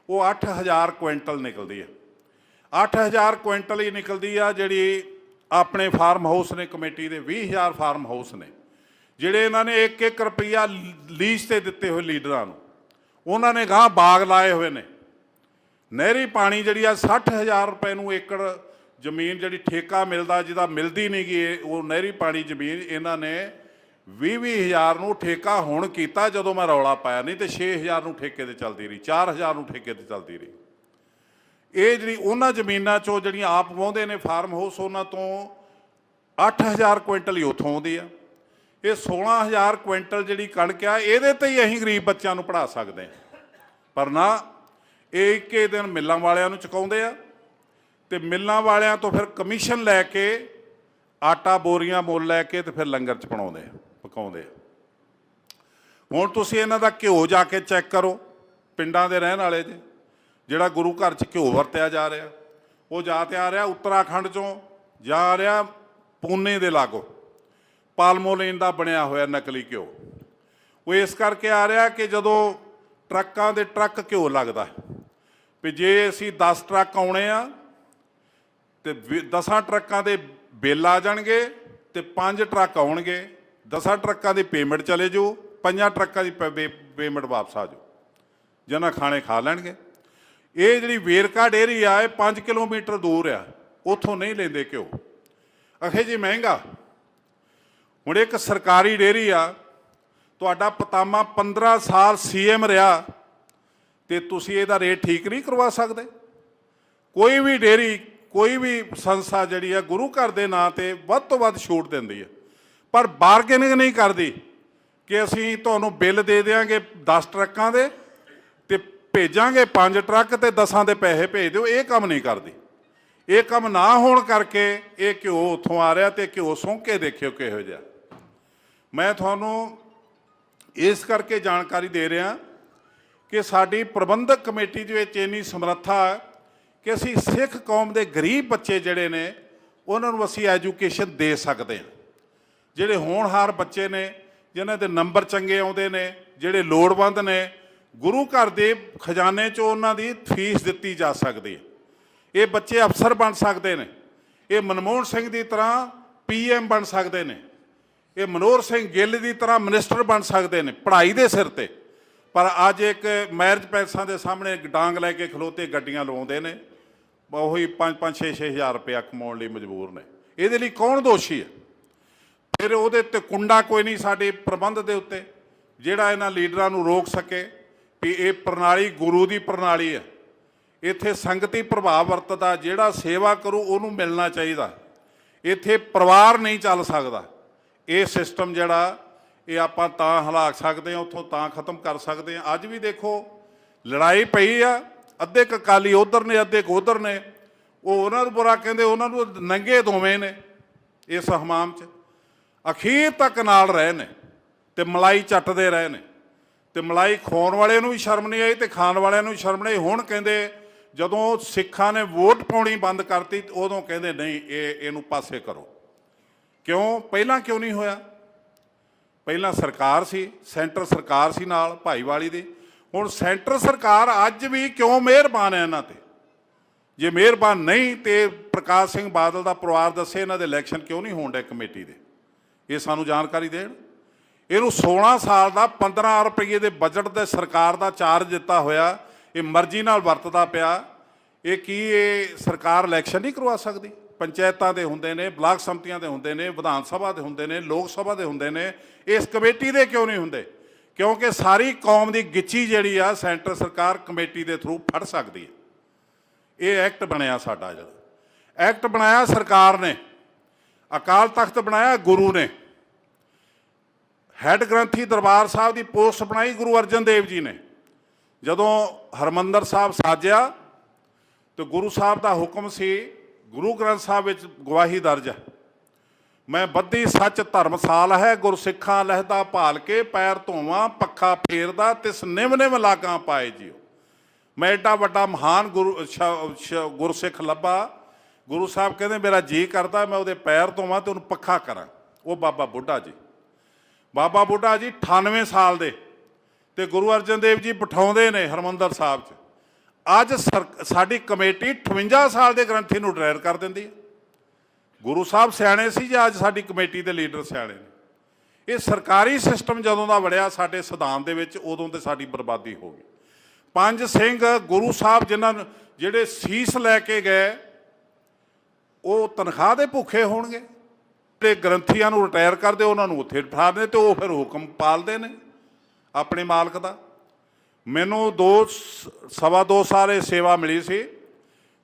ਉਹ 8000 ਕੁਇੰਟਲ ਨਿਕਲਦੀ ਹੈ 8000 ਕੁਇੰਟਲ ਹੀ ਨਿਕਲਦੀ ਆ, ਜਿਹੜੀ ਆਪਣੇ ਫਾਰਮ ਹਾਊਸ ਨੇ, ਕਮੇਟੀ ਦੇ 20000 ਫਾਰਮ ਹਾਊਸ ਨੇ। ਜਿਹੜੇ ਇਹਨਾਂ ਨੇ 1-1 ਰੁਪਈਆ ਲੀਜ਼ ਤੇ ਦਿੱਤੇ ਹੋਏ ਲੀਡਰਾਂ ਨੂੰ, ਉਹਨਾਂ ਨੇ ਗਾਂ ਬਾਗ ਲਾਏ ਹੋਏ ਨੇ। ਨਹਿਰੀ ਪਾਣੀ ਜਿਹੜੀ ਆ 60000 ਰੁਪਏ ਨੂੰ ਏਕੜ ਜ਼ਮੀਨ ਜਿਹੜੀ ਠੇਕਾ ਮਿਲਦਾ, ਜਿਹਦਾ ਮਿਲਦੀ ਨਹੀਂ ਗੀ ਉਹ ਨਹਿਰੀ ਪਾਣੀ ਜ਼ਮੀਨ ਇਹਨਾਂ ਨੇ 20-20000 ਨੂੰ ਠੇਕਾ ਹੁਣ ਕੀਤਾ, ਜਦੋਂ ਮੈਂ ਰੌਲਾ ਪਾਇਆ ਨਹੀਂ ਤੇ 6000 ਨੂੰ ਠੇਕੇ ਤੇ ਚੱਲਦੀ ਰਹੀ 4000 ਨੂੰ ਠੇਕੇ ਤੇ ਚੱਲਦੀ ਰਹੀ। ਇਹ ਜਿਹੜੀ ਉਹਨਾਂ ਜ਼ਮੀਨਾਂ ਚੋਂ ਜਿਹੜੀਆਂ ਆਪ ਵਾਹੁੰਦੇ ਨੇ ਫਾਰਮ ਹਾਊਸ, ਉਹਨਾਂ ਤੋਂ 8000 ਕੁਇੰਟਲ ਹੀ ਉੱਥੋਂ ਆਉਂਦੀ ਆ। ਇਹ 16000 ਕੁਇੰਟਲ ਜਿਹੜੀ ਕਣਕ ਆ, ਇਹਦੇ ਤੇ ਹੀ ਅਸੀਂ ਗਰੀਬ ਬੱਚਿਆਂ ਨੂੰ ਪੜ੍ਹਾ ਸਕਦੇ ਹਾਂ। ਪਰ ਨਾ ਇਹ ਇੱਕੇ ਦਿਨ ਮਿੱਲਾਂ ਵਾਲਿਆਂ ਨੂੰ ਚੁਕਾਉਂਦੇ ਆ ਤੇ ਮਿੱਲਾਂ ਵਾਲਿਆਂ ਤੋਂ ਫਿਰ ਕਮਿਸ਼ਨ ਲੈ ਕੇ ਆਟਾ ਬੋਰੀਆਂ ਮੁੱਲ ਲੈ ਕੇ ਤੇ ਫਿਰ ਲੰਗਰ ਚ ਬਣਾਉਂਦੇ ਪਕਾਉਂਦੇ ਹੁਣ ਤੁਸੀਂ ਇਹਨਾਂ ਦਾ ਘਿਓ ਜਾ ਕੇ ਚੈੱਕ ਕਰੋ, ਪਿੰਡਾਂ ਦੇ ਰਹਿਣ ਵਾਲੇ ਜੇ। ਜਿਹੜਾ ਗੁਰੂ ਘਰ ਚ ਘਿਓ ਵਰਤਿਆ ਜਾ ਰਿਹਾ। ਉਹ ਜਾ ਤੇ ਆ ਰਿਹਾ ਉੱਤਰਾਖੰਡ ਚੋਂ, ਜਾ ਆ ਰਿਹਾ ਪੂਨੇ ਦੇ ਲਾਗੋਂ। ਪਾਲਮੋਲੇਨ ਦਾ ਬਣਿਆ ਹੋਇਆ ਨਕਲੀ ਘਿਓ। ਉਹ ਇਸ ਕਰਕੇ ਆ ਰਿਹਾ ਕਿ ਜਦੋਂ ਟਰੱਕਾਂ ਦੇ ਟਰੱਕ ਘਿਓ ਲੱਗਦਾ ਵੀ ਜੇ ਅਸੀਂ 10 ਟਰੱਕ ਆਉਣੇ ਆ, ਤੇ 10 ਟਰੱਕਾਂ ਦੇ ਬਿੱਲ ਆ ਜਾਣਗੇ ਤੇ 5 ਟਰੱਕ ਆਉਣਗੇ 10 ਟਰੱਕਾਂ ਦੀ ਪੇਮੈਂਟ ਚਲੇ ਜਾਊ, ਪੰਜਾਂ ਟਰੱਕਾਂ ਦੀ ਪੇਮੈਂਟ ਵਾਪਸ ਆ ਜਾਊ। ਜਿਹਨਾਂ ਖਾਣੇ ਖਾ ਲੈਣਗੇ। ਇਹ ਜਿਹੜੀ ਵੇਰਕਾ ਡੇਰੀ ਆ, ਇਹ 5 ਕਿਲੋਮੀਟਰ ਦੂਰ ਆ। ਉੱਥੋਂ ਨਹੀਂ ਲੈਂਦੇ ਘਿਓ। ਅਖੇ ਜੀ ਮਹਿੰਗਾ। ਹੁਣ ਇੱਕ ਸਰਕਾਰੀ ਡੇਰੀ ਆ, ਤੁਹਾਡਾ ਪਤਾਮਾ 15 ਸਾਲ ਸੀਐਮ ਰਿਹਾ, ਤੇ ਤੁਸੀਂ ਇਹਦਾ ਰੇਟ ਠੀਕ ਨਹੀਂ ਕਰਵਾ ਸਕਦੇ। ਕੋਈ ਵੀ ਡੇਰੀ, ਕੋਈ ਵੀ ਸੰਸਥਾ ਜਿਹੜੀ ਆ, ਗੁਰੂ ਘਰ ਦੇ ਨਾਂ ਤੇ ਵੱਧ ਤੋਂ ਵੱਧ ਛੂਟ ਦਿੰਦੀ ਆ। ਪਰ ਬਾਰਗੇਨਿੰਗ ਨਹੀਂ ਕਰਦੀ ਕਿ ਅਸੀਂ ਤੁਹਾਨੂੰ ਬਿੱਲ ਦੇ ਦੇਵਾਂਗੇ 10 ਟਰੱਕਾਂ ਦੇ ਭੇਜਾਂਗੇ ਪੰਜ ਟਰੱਕ ਤੇ 10ਾਂ ਦੇ ਪੈਸੇ ਭੇਜ ਦਿਓ, ਇਹ ਕੰਮ ਨਹੀਂ ਕਰਦੀ। ਇਹ ਕੰਮ ਨਾ ਹੋਣ ਕਰਕੇ ਇਹ ਘਿਓ ਉੱਥੋਂ ਆ ਰਿਹਾ ਤੇ ਘਿਓ ਸੌਂਕੇ ਦੇਖਿਓ ਕਿਹੋ ਜਿਹਾ। ਮੈਂ ਤੁਹਾਨੂੰ ਇਸ ਕਰਕੇ ਜਾਣਕਾਰੀ ਦੇ ਰਿਹਾ ਕਿ ਸਾਡੀ ਪ੍ਰਬੰਧਕ ਕਮੇਟੀ ਦੇ ਵਿੱਚ ਇੰਨੀ ਸਮਰੱਥਾ ਕਿ ਅਸੀਂ ਸਿੱਖ ਕੌਮ ਦੇ ਗਰੀਬ ਬੱਚੇ ਜਿਹੜੇ ਨੇ, ਉਹਨਾਂ ਨੂੰ ਅਸੀਂ ਐਜੂਕੇਸ਼ਨ ਦੇ ਸਕਦੇ ਹਾਂ। ਜਿਹੜੇ ਹੋਣਹਾਰ ਬੱਚੇ ਨੇ, ਜਿਨ੍ਹਾਂ ਦੇ ਨੰਬਰ ਚੰਗੇ ਆਉਂਦੇ ਨੇ, ਜਿਹੜੇ ਲੋੜਵੰਦ ਨੇ ਗੁਰੂ ਘਰ ਦੇ ਖਜ਼ਾਨੇ 'ਚੋਂ ਉਹਨਾਂ ਦੀ ਫੀਸ ਦਿੱਤੀ ਜਾ ਸਕਦੀ ਹੈ। ਇਹ ਬੱਚੇ ਅਫਸਰ ਬਣ ਸਕਦੇ ਨੇ। ਇਹ ਮਨਮੋਹਨ ਸਿੰਘ ਦੀ ਤਰ੍ਹਾਂ ਪੀਐਮ ਬਣ ਸਕਦੇ ਨੇ। ਇਹ ਮਨੋਹਰ ਸਿੰਘ ਗਿੱਲ ਦੀ ਤਰ੍ਹਾਂ ਮਿਨਿਸਟਰ ਬਣ ਸਕਦੇ ਨੇ, ਪੜ੍ਹਾਈ ਦੇ ਸਿਰ ਤੇ। ਪਰ ਅੱਜ ਇੱਕ ਮੈਰਿਜ ਪੈਲਸਾਂ ਦੇ ਸਾਹਮਣੇ ਡਾਂਗ ਲੈ ਕੇ ਖਲੋਤੇ ਗੱਡੀਆਂ ਲਵਾਉਂਦੇ ਨੇ। ਉਹੀ 5 5 6 6000 ਰੁਪਇਆ ਕਮਾਉਣ ਲਈ ਮਜਬੂਰ ਨੇ। ਇਹਦੇ ਲਈ ਕੌਣ ਦੋਸ਼ੀ ਹੈ? ਫਿਰ ਉਹਦੇ ਤੇ ਕੁੰਡਾ ਕੋਈ ਨਹੀਂ ਸਾਡੇ ਪ੍ਰਬੰਧ ਦੇ ਉੱਤੇ। ਜਿਹੜਾ ਇਹਨਾਂ ਲੀਡਰਾਂ ਨੂੰ ਰੋਕ ਸਕੇ ਵੀ ਇਹ ਪ੍ਰਣਾਲੀ ਗੁਰੂ ਦੀ ਪ੍ਰਣਾਲੀ ਹੈ। ਇੱਥੇ ਸੰਗਤੀ ਪ੍ਰਭਾਵ ਵਰਤਦਾ, ਜਿਹੜਾ ਸੇਵਾ ਕਰੂ ਉਹਨੂੰ ਮਿਲਣਾ ਚਾਹੀਦਾ। ਇੱਥੇ ਪਰਿਵਾਰ ਨਹੀਂ ਚੱਲ ਸਕਦਾ। ਇਹ ਸਿਸਟਮ ਜਿਹੜਾ, ਇਹ ਆਪਾਂ ਤਾਂ ਹਲਾ ਸਕਦੇ ਹਾਂ, ਉੱਥੋਂ ਤਾਂ ਖਤਮ ਕਰ ਸਕਦੇ ਹਾਂ। ਅੱਜ ਵੀ ਦੇਖੋ, ਲੜਾਈ ਪਈ ਆ, ਅੱਧੇ ਕੁ ਅਕਾਲੀ ਉਧਰ ਨੇ, ਅੱਧੇ ਕੁ ਉਧਰ ਨੇ। ਉਹ ਉਹਨਾਂ ਨੂੰ ਬੁਰਾ ਕਹਿੰਦੇ, ਉਹਨਾਂ ਨੂੰ ਨੰਗੇ ਦੋਵੇਂ ਨੇ ਇਸ ਹਮਾਮ 'ਚ। ਅਖੀਰ ਤੱਕ ਨਾਲ ਰਹੇ ਨੇ ਤੇ ਮਲਾਈ ਚੱਟਦੇ ਰਹੇ ਨੇ। ਤੇ ਮਲਾਈ ਖੋਣ ਵਾਲਿਆਂ ਨੂੰ ਵੀ ਸ਼ਰਮ ਨਹੀਂ ਆਈ ਤੇ ਖਾਣ ਵਾਲਿਆਂ ਨੂੰ ਵੀ ਸ਼ਰਮ ਨਹੀਂ ਆਈ। ਹੁਣ ਕਹਿੰਦੇ, ਜਦੋਂ ਸਿੱਖਾਂ ਨੇ ਵੋਟ ਪਾਉਣੀ ਬੰਦ ਕਰਤੀ, ਉਦੋਂ ਕਹਿੰਦੇ, ਨਹੀਂ, ਇਹ, ਇਹਨੂੰ ਪਾਸੇ ਕਰੋ। ਕਿਉਂ? ਪਹਿਲਾਂ ਕਿਉਂ ਨਹੀਂ ਹੋਇਆ? ਪਹਿਲਾਂ ਸਰਕਾਰ ਸੀ, ਸੈਂਟਰ ਸਰਕਾਰ ਸੀ ਨਾਲ ਭਾਈਵਾਲੀ ਦੀ। ਹੁਣ ਸੈਂਟਰ ਸਰਕਾਰ ਅੱਜ ਵੀ ਕਿਉਂ ਮਿਹਰਬਾਨ ਹੈ ਇਹਨਾਂ ਤੇ? ਜੇ ਮਿਹਰਬਾਨ ਨਹੀਂ, ਤੇ ਪ੍ਰਕਾਸ਼ ਸਿੰਘ ਬਾਦਲ ਦਾ ਪਰਿਵਾਰ ਦੱਸੇ ਇਹਨਾਂ ਦੇ ਇਲੈਕਸ਼ਨ ਕਿਉਂ ਨਹੀਂ ਹੋਣ ਡੇ ਕਮੇਟੀ ਦੇ? ਇਹ ਸਾਨੂੰ ਜਾਣਕਾਰੀ ਦੇਣ। ਇਹਨੂੰ 16 ਸਾਲ ਦਾ 15 ਰੁਪਏ ਦੇ ਬਜਟ ਤੇ ਸਰਕਾਰ ਦਾ ਚਾਰਜ ਦਿੱਤਾ ਹੋਇਆ, ਇਹ ਮਰਜ਼ੀ ਨਾਲ ਵਰਤਦਾ ਪਿਆ। ਇਹ ਕੀ ਇਹ ਸਰਕਾਰ ਇਲੈਕਸ਼ਨ ਨਹੀਂ ਕਰਵਾ ਸਕਦੀ? ਪੰਚਾਇਤਾਂ ਦੇ ਹੁੰਦੇ ਨੇ, ਬਲਾਕ ਸੰਮਤੀਆਂ ਦੇ ਹੁੰਦੇ ਨੇ, ਵਿਧਾਨ ਸਭਾ ਦੇ ਹੁੰਦੇ ਨੇ, ਲੋਕ ਸਭਾ ਦੇ ਹੁੰਦੇ ਨੇ, ਇਸ ਕਮੇਟੀ ਦੇ ਕਿਉਂ ਨਹੀਂ ਹੁੰਦੇ? ਕਿਉਂਕਿ ਸਾਰੀ ਕੌਮ ਦੀ ਗਿੱਚੀ ਜਿਹੜੀ ਆ, ਸੈਂਟਰ ਸਰਕਾਰ ਕਮੇਟੀ ਦੇ ਥਰੂ ਫੜ ਸਕਦੀ ਹੈ। ਇਹ ਐਕਟ ਬਣਿਆ ਸਾਡਾ ਜਿਹੜਾ। ਐਕਟ ਬਣਾਇਆ ਸਰਕਾਰ ਨੇ। ਅਕਾਲ ਤਖਤ ਬਣਾਇਆ ਗੁਰੂ ਨੇ। ਹੈੱਡ ਗ੍ਰੰਥੀ ਦਰਬਾਰ ਸਾਹਿਬ ਦੀ ਪੋਸਟ ਬਣਾਈ ਗੁਰੂ ਅਰਜਨ ਦੇਵ ਜੀ ਨੇ। ਜਦੋਂ ਹਰਮੰਦਰ ਸਾਹਿਬ ਸਾਜਿਆ, ਤੇ ਗੁਰੂ ਸਾਹਿਬ ਦਾ ਹੁਕਮ ਸੀ, ਗੁਰੂ ਗ੍ਰੰਥ ਸਾਹਿਬ ਵਿੱਚ ਗਵਾਹੀ ਦਰਜ ਹੈ। ਮੈਂ ਬੱਧੀ ਸੱਚ ਧਰਮਸਾਲ ਹੈ ਗੁਰਸਿੱਖਾਂ ਲਹਿਦਾ ਭਾਲ ਕੇ ਪੈਰ ਧੋਵਾਂ, ਪੱਖਾ ਫੇਰਦਾ, ਤਿਸ ਨਿਮ ਨਿਮ ਲਾਗਾਂ ਪਾਏ ਜਿਓ ਮੈਂ ਏਡਾ ਵੱਡਾ ਮਹਾਨ ਗੁਰੂ ਸ਼- ਗੁਰਸਿੱਖ ਲੱਭਾ। ਗੁਰੂ ਸਾਹਿਬ ਕਹਿੰਦੇ, ਮੇਰਾ ਜੀ ਕਰਦਾ, ਮੈਂ ਉਹਦੇ ਪੈਰ ਧੋਵਾਂ ਤੇ ਉਹਨੂੰ ਪੱਖਾ ਕਰਾਂ। ਉਹ ਬਾਬਾ ਬੁੱਢਾ ਜੀ। ਬਾਬਾ ਬੁੱਢਾ ਜੀ 98 ਸਾਲ ਦੇ ਤੇ ਗੁਰੂ ਅਰਜਨ ਦੇਵ ਜੀ ਬਿਠਾਉਂਦੇ ਨੇ ਹਰਮੰਦਰ ਸਾਹਿਬ 'ਚ। ਅੱਜ ਸਰ- ਸਾਡੀ ਕਮੇਟੀ 58 ਸਾਲ ਦੇ ਗ੍ਰੰਥੀ ਨੂੰ ਡਰਾਇਰ ਕਰ ਦਿੰਦੀ ਹੈ। ਗੁਰੂ ਸਾਹਿਬ ਸਿਆਣੇ ਸੀ ਜਾਂ ਅੱਜ ਸਾਡੀ ਕਮੇਟੀ ਦੇ ਲੀਡਰ ਸਿਆਣੇ ਨੇ? ਇਹ ਸਰਕਾਰੀ ਸਿਸਟਮ ਜਦੋਂ ਦਾ ਵੜਿਆ ਸਾਡੇ ਸਿਧਾਂਤ ਦੇ ਵਿੱਚ, ਉਦੋਂ ਤੇ ਸਾਡੀ ਬਰਬਾਦੀ ਹੋ ਗਈ। ਪੰਜ ਸਿੰਘ ਗੁਰੂ ਸਾਹਿਬ ਜਿਨ੍ਹਾਂ ਜਿਹੜੇ ਸੀਸ ਲੈ ਕੇ ਗਏ, ਉਹ ਤਨਖਾਹ ਦੇ ਭੁੱਖੇ ਹੋਣਗੇ। ਤੇ ਗ੍ਰੰਥੀਆਂ ਨੂੰ ਰਿਟਾਇਰ ਕਰਦੇ ਉਹਨਾਂ ਨੂੰ ਉੱਥੇ ਬਿਠਾ ਦਿੰਦੇ ਤੇ ਉਹ ਫਿਰ ਹੁਕਮ ਪਾਲਦੇ ਨੇ ਆਪਣੇ ਮਾਲਕ ਦਾ। ਮੈਨੂੰ ਦੋ ਸ- ਸਵਾ ਦੋ ਸਾਰੇ ਸੇਵਾ ਮਿਲੀ ਸੀ।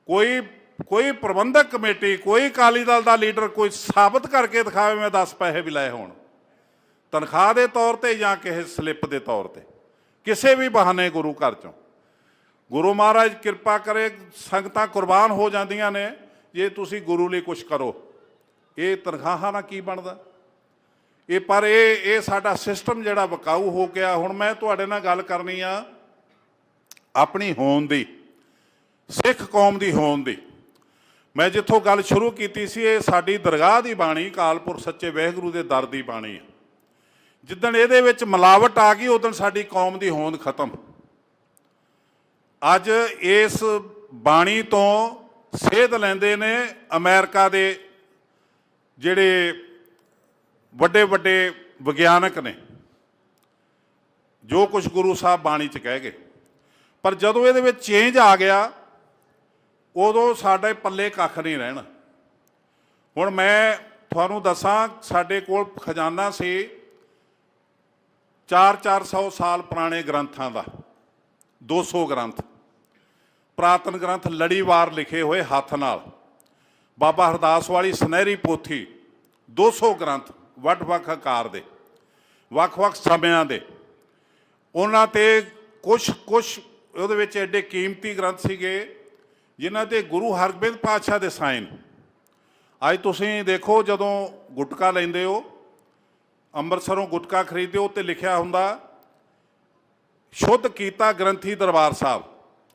ਕੋਈ ਕੋਈ ਪ੍ਰਬੰਧਕ ਕਮੇਟੀ, ਕੋਈ ਅਕਾਲੀ ਦਲ ਦਾ ਲੀਡਰ ਕੋਈ ਸਾਬਤ ਕਰਕੇ ਦਿਖਾਵੇ, ਮੈਂ 10 ਪੈਸੇ ਵੀ ਲਏ ਹੋਣ। ਤਨਖਾਹ ਦੇ ਤੌਰ ਤੇ ਜਾਂ ਕਿਸੇ ਸਲਿੱਪ ਦੇ ਤੌਰ ਤੇ। ਕਿਸੇ ਵੀ ਬਹਾਨੇ ਗੁਰੂ ਘਰ ਚੋਂ। ਗੁਰੂ ਮਹਾਰਾਜ ਕਿਰਪਾ ਕਰੇ, ਸੰਗਤਾਂ ਕੁਰਬਾਨ ਹੋ ਜਾਂਦੀਆਂ ਨੇ। ਜੇ ਤੁਸੀਂ ਗੁਰੂ ਲਈ ਕੁਝ ਕਰੋ। ਇਹ ਤਨਖਾਹਾਂ ਨਾਲ ਕੀ ਬਣਦਾ? ਇਹ ਪਰ ਇਹ ਇਹ ਸਾਡਾ ਸਿਸਟਮ ਜਿਹੜਾ ਬਕਾਊ ਹੋ ਗਿਆ, ਹੁਣ ਮੈਂ ਤੁਹਾਡੇ ਨਾਲ ਗੱਲ ਕਰਨੀ ਆ ਆਪਣੀ ਹੋਣ ਦੀ, ਸਿੱਖ ਕੌਮ ਦੀ ਹੋਣ ਦੀ। ਮੈਂ ਜਿੱਥੋਂ ਗੱਲ ਸ਼ੁਰੂ ਕੀਤੀ ਸੀ, ਇਹ ਸਾਡੀ ਦਰਗਾਹ ਦੀ ਬਾਣੀ ਕਾਲਪੁਰ ਸੱਚੇ ਵਹਿਗੁਰੂ ਦੇ ਦਰ ਦੀ ਬਾਣੀ ਹੈ ਜਿੱਦਣ ਇਹਦੇ ਵਿੱਚ ਮਿਲਾਵਟ ਆ ਗਈ, ਉਦੋਂ ਸਾਡੀ ਕੌਮ ਦੀ ਹੋਂਦ ਖਤਮ। ਅੱਜ ਇਸ ਬਾਣੀ ਤੋਂ ਸੇਧ ਲੈਂਦੇ ਨੇ ਅਮਰੀਕਾ ਦੇ ਜਿਹੜੇ ਵੱਡੇ ਵੱਡੇ ਵਿਗਿਆਨਕ ਨੇ, ਜੋ ਕੁਝ ਗੁਰੂ ਸਾਹਿਬ ਬਾਣੀ ਚ ਕਹਿ ਗਏ। ਪਰ ਜਦੋਂ ਇਹਦੇ ਵਿੱਚ ਚੇਂਜ ਆ ਗਿਆ, ਉਦੋਂ ਸਾਡੇ ਪੱਲੇ ਕੱਖ ਨਹੀਂ ਰਹਿਣਾ। ਹੁਣ ਮੈਂ ਤੁਹਾਨੂੰ ਦੱਸਾਂ, ਸਾਡੇ ਕੋਲ ਖਜ਼ਾਨਾ ਸੀ 4-400 ਸਾਲ ਪੁਰਾਣੇ ਗ੍ਰੰਥਾਂ ਦਾ 200 ਗ੍ਰੰਥ। ਪ੍ਰਾਤਨ ਗ੍ਰੰਥ ਲੜੀਵਾਰ ਲਿਖੇ ਹੋਏ ਹੱਥ ਨਾਲ। ਬਾਬਾ ਹਰਦਾਸ ਵਾਲੀ ਸੁਨਹਿਰੀ ਪੋਥੀ 200 ਗ੍ਰੰਥ ਵੱਖ-ਵੱਖ ਆਕਾਰ ਦੇ ਵੱਖ-ਵੱਖ ਸਮਿਆਂ ਦੇ। ਉਹਨਾਂ ਤੇ ਕੁਝ ਕੁਝ ਉਹਦੇ ਵਿੱਚ ਐਡੇ ਕੀਮਤੀ ਗ੍ਰੰਥ ਸੀਗੇ, ਜਿਨ੍ਹਾਂ ਤੇ ਗੁਰੂ ਹਰਗੋਬਿੰਦ ਪਾਤਸ਼ਾਹ ਦੇ ਸਾਈਨ। ਅੱਜ ਤੁਸੀਂ ਦੇਖੋ ਜਦੋਂ ਗੁਟਕਾ ਲੈਂਦੇ ਹੋ, ਅੰਮ੍ਰਿਤਸਰੋਂ ਗੁਟਕਾ ਖਰੀਦਦੇ ਹੋ ਤੇ ਲਿਖਿਆ ਹੁੰਦਾ, ਸ਼ੁੱਧ ਕੀਤਾ ਗ੍ਰੰਥੀ ਦਰਬਾਰ ਸਾਹਿਬ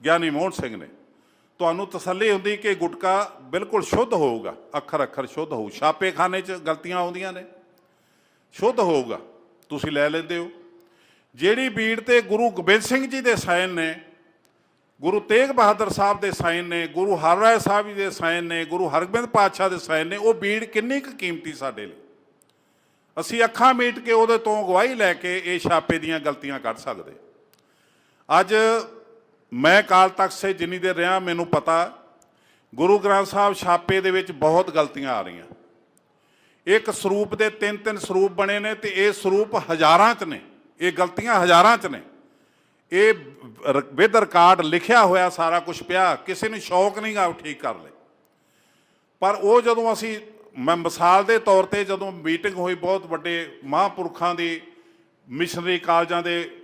ਗਿਆਨੀ ਮੋਹਨ ਸਿੰਘ ਨੇ। ਤੁਹਾਨੂੰ ਤਸੱਲੀ ਹੁੰਦੀ ਕਿ ਗੁਟਕਾ ਬਿਲਕੁਲ ਸ਼ੁੱਧ ਹੋਊਗਾ। ਅੱਖਰ ਅੱਖਰ ਸ਼ੁੱਧ ਹੋਊ। ਛਾਪੇ ਖਾਨੇ 'ਚ ਗਲਤੀਆਂ ਆਉਂਦੀਆਂ ਨੇ। ਸ਼ੁੱਧ ਹੋਊਗਾ। ਤੁਸੀਂ ਲੈ ਲੈਂਦੇ ਹੋ। ਜਿਹੜੀ ਬੀੜ ਤੇ ਗੁਰੂ ਗੋਬਿੰਦ ਸਿੰਘ ਜੀ ਦੇ ਸਾਈਨ ਨੇ, ਗੁਰੂ ਤੇਗ ਬਹਾਦਰ ਸਾਹਿਬ ਦੇ ਸਾਈਨ ਨੇ, ਗੁਰੂ ਹਰਰਾਏ ਸਾਹਿਬ ਜੀ ਦੇ ਸਾਈਨ ਨੇ, ਗੁਰੂ ਹਰਗੋਬਿੰਦ ਪਾਤਸ਼ਾਹ ਦੇ ਸਾਈਨ ਨੇ, ਉਹ ਬੀੜ ਕਿੰਨੀ ਕੁ ਕੀਮਤੀ ਸਾਡੇ ਲਈ? ਅਸੀਂ ਅੱਖਾਂ ਮੀਟ ਕੇ ਉਹਦੇ ਤੋਂ ਗਵਾਹੀ ਲੈ ਕੇ ਇਹ ਛਾਪੇ ਦੀਆਂ ਗਲਤੀਆਂ ਕੱਢ ਸਕਦੇ। ਅੱਜ ਮੈਂ ਕਾਲ ਤਖ਼ਤ ਸੇ ਜਿੰਨੀ ਦੇਰ ਰਿਹਾ, ਮੈਨੂੰ ਪਤਾ ਗੁਰੂ ਗ੍ਰੰਥ ਸਾਹਿਬ ਛਾਪੇ ਦੇ ਵਿੱਚ ਬਹੁਤ ਗਲਤੀਆਂ ਆ ਰਹੀਆਂ। ਇੱਕ ਸਰੂਪ ਦੇ ਤਿੰਨ ਤਿੰਨ ਸਰੂਪ ਬਣੇ ਨੇ ਤੇ ਇਹ ਸਰੂਪ ਹਜ਼ਾਰਾਂ ਚ ਨੇ। ਇਹ ਗਲਤੀਆਂ ਹਜ਼ਾਰਾਂ ਚ ਨੇ। ਇਹ ਵਿਦ ਰਿਕਾਰਡ ਲਿਖਿਆ ਹੋਇਆ ਸਾਰਾ ਕੁਝ ਪਿਆ, ਕਿਸੇ ਨੂੰ ਸ਼ੌਕ ਨਹੀਂ ਗਾ ਉਹ ਠੀਕ ਕਰ ਲੈ। ਪਰ ਉਹ ਜਦੋਂ ਅਸੀਂ, ਮੈਂ ਮਿਸਾਲ ਦੇ ਤੌਰ ਤੇ ਜਦੋਂ ਮੀਟਿੰਗ ਹੋਈ ਬਹੁਤ ਵੱਡੇ ਮਹਾਂਪੁਰਖਾਂ ਦੀ, ਮਿਸ਼ਨਰੀ ਕਾਲਜਾਂ ਦੇ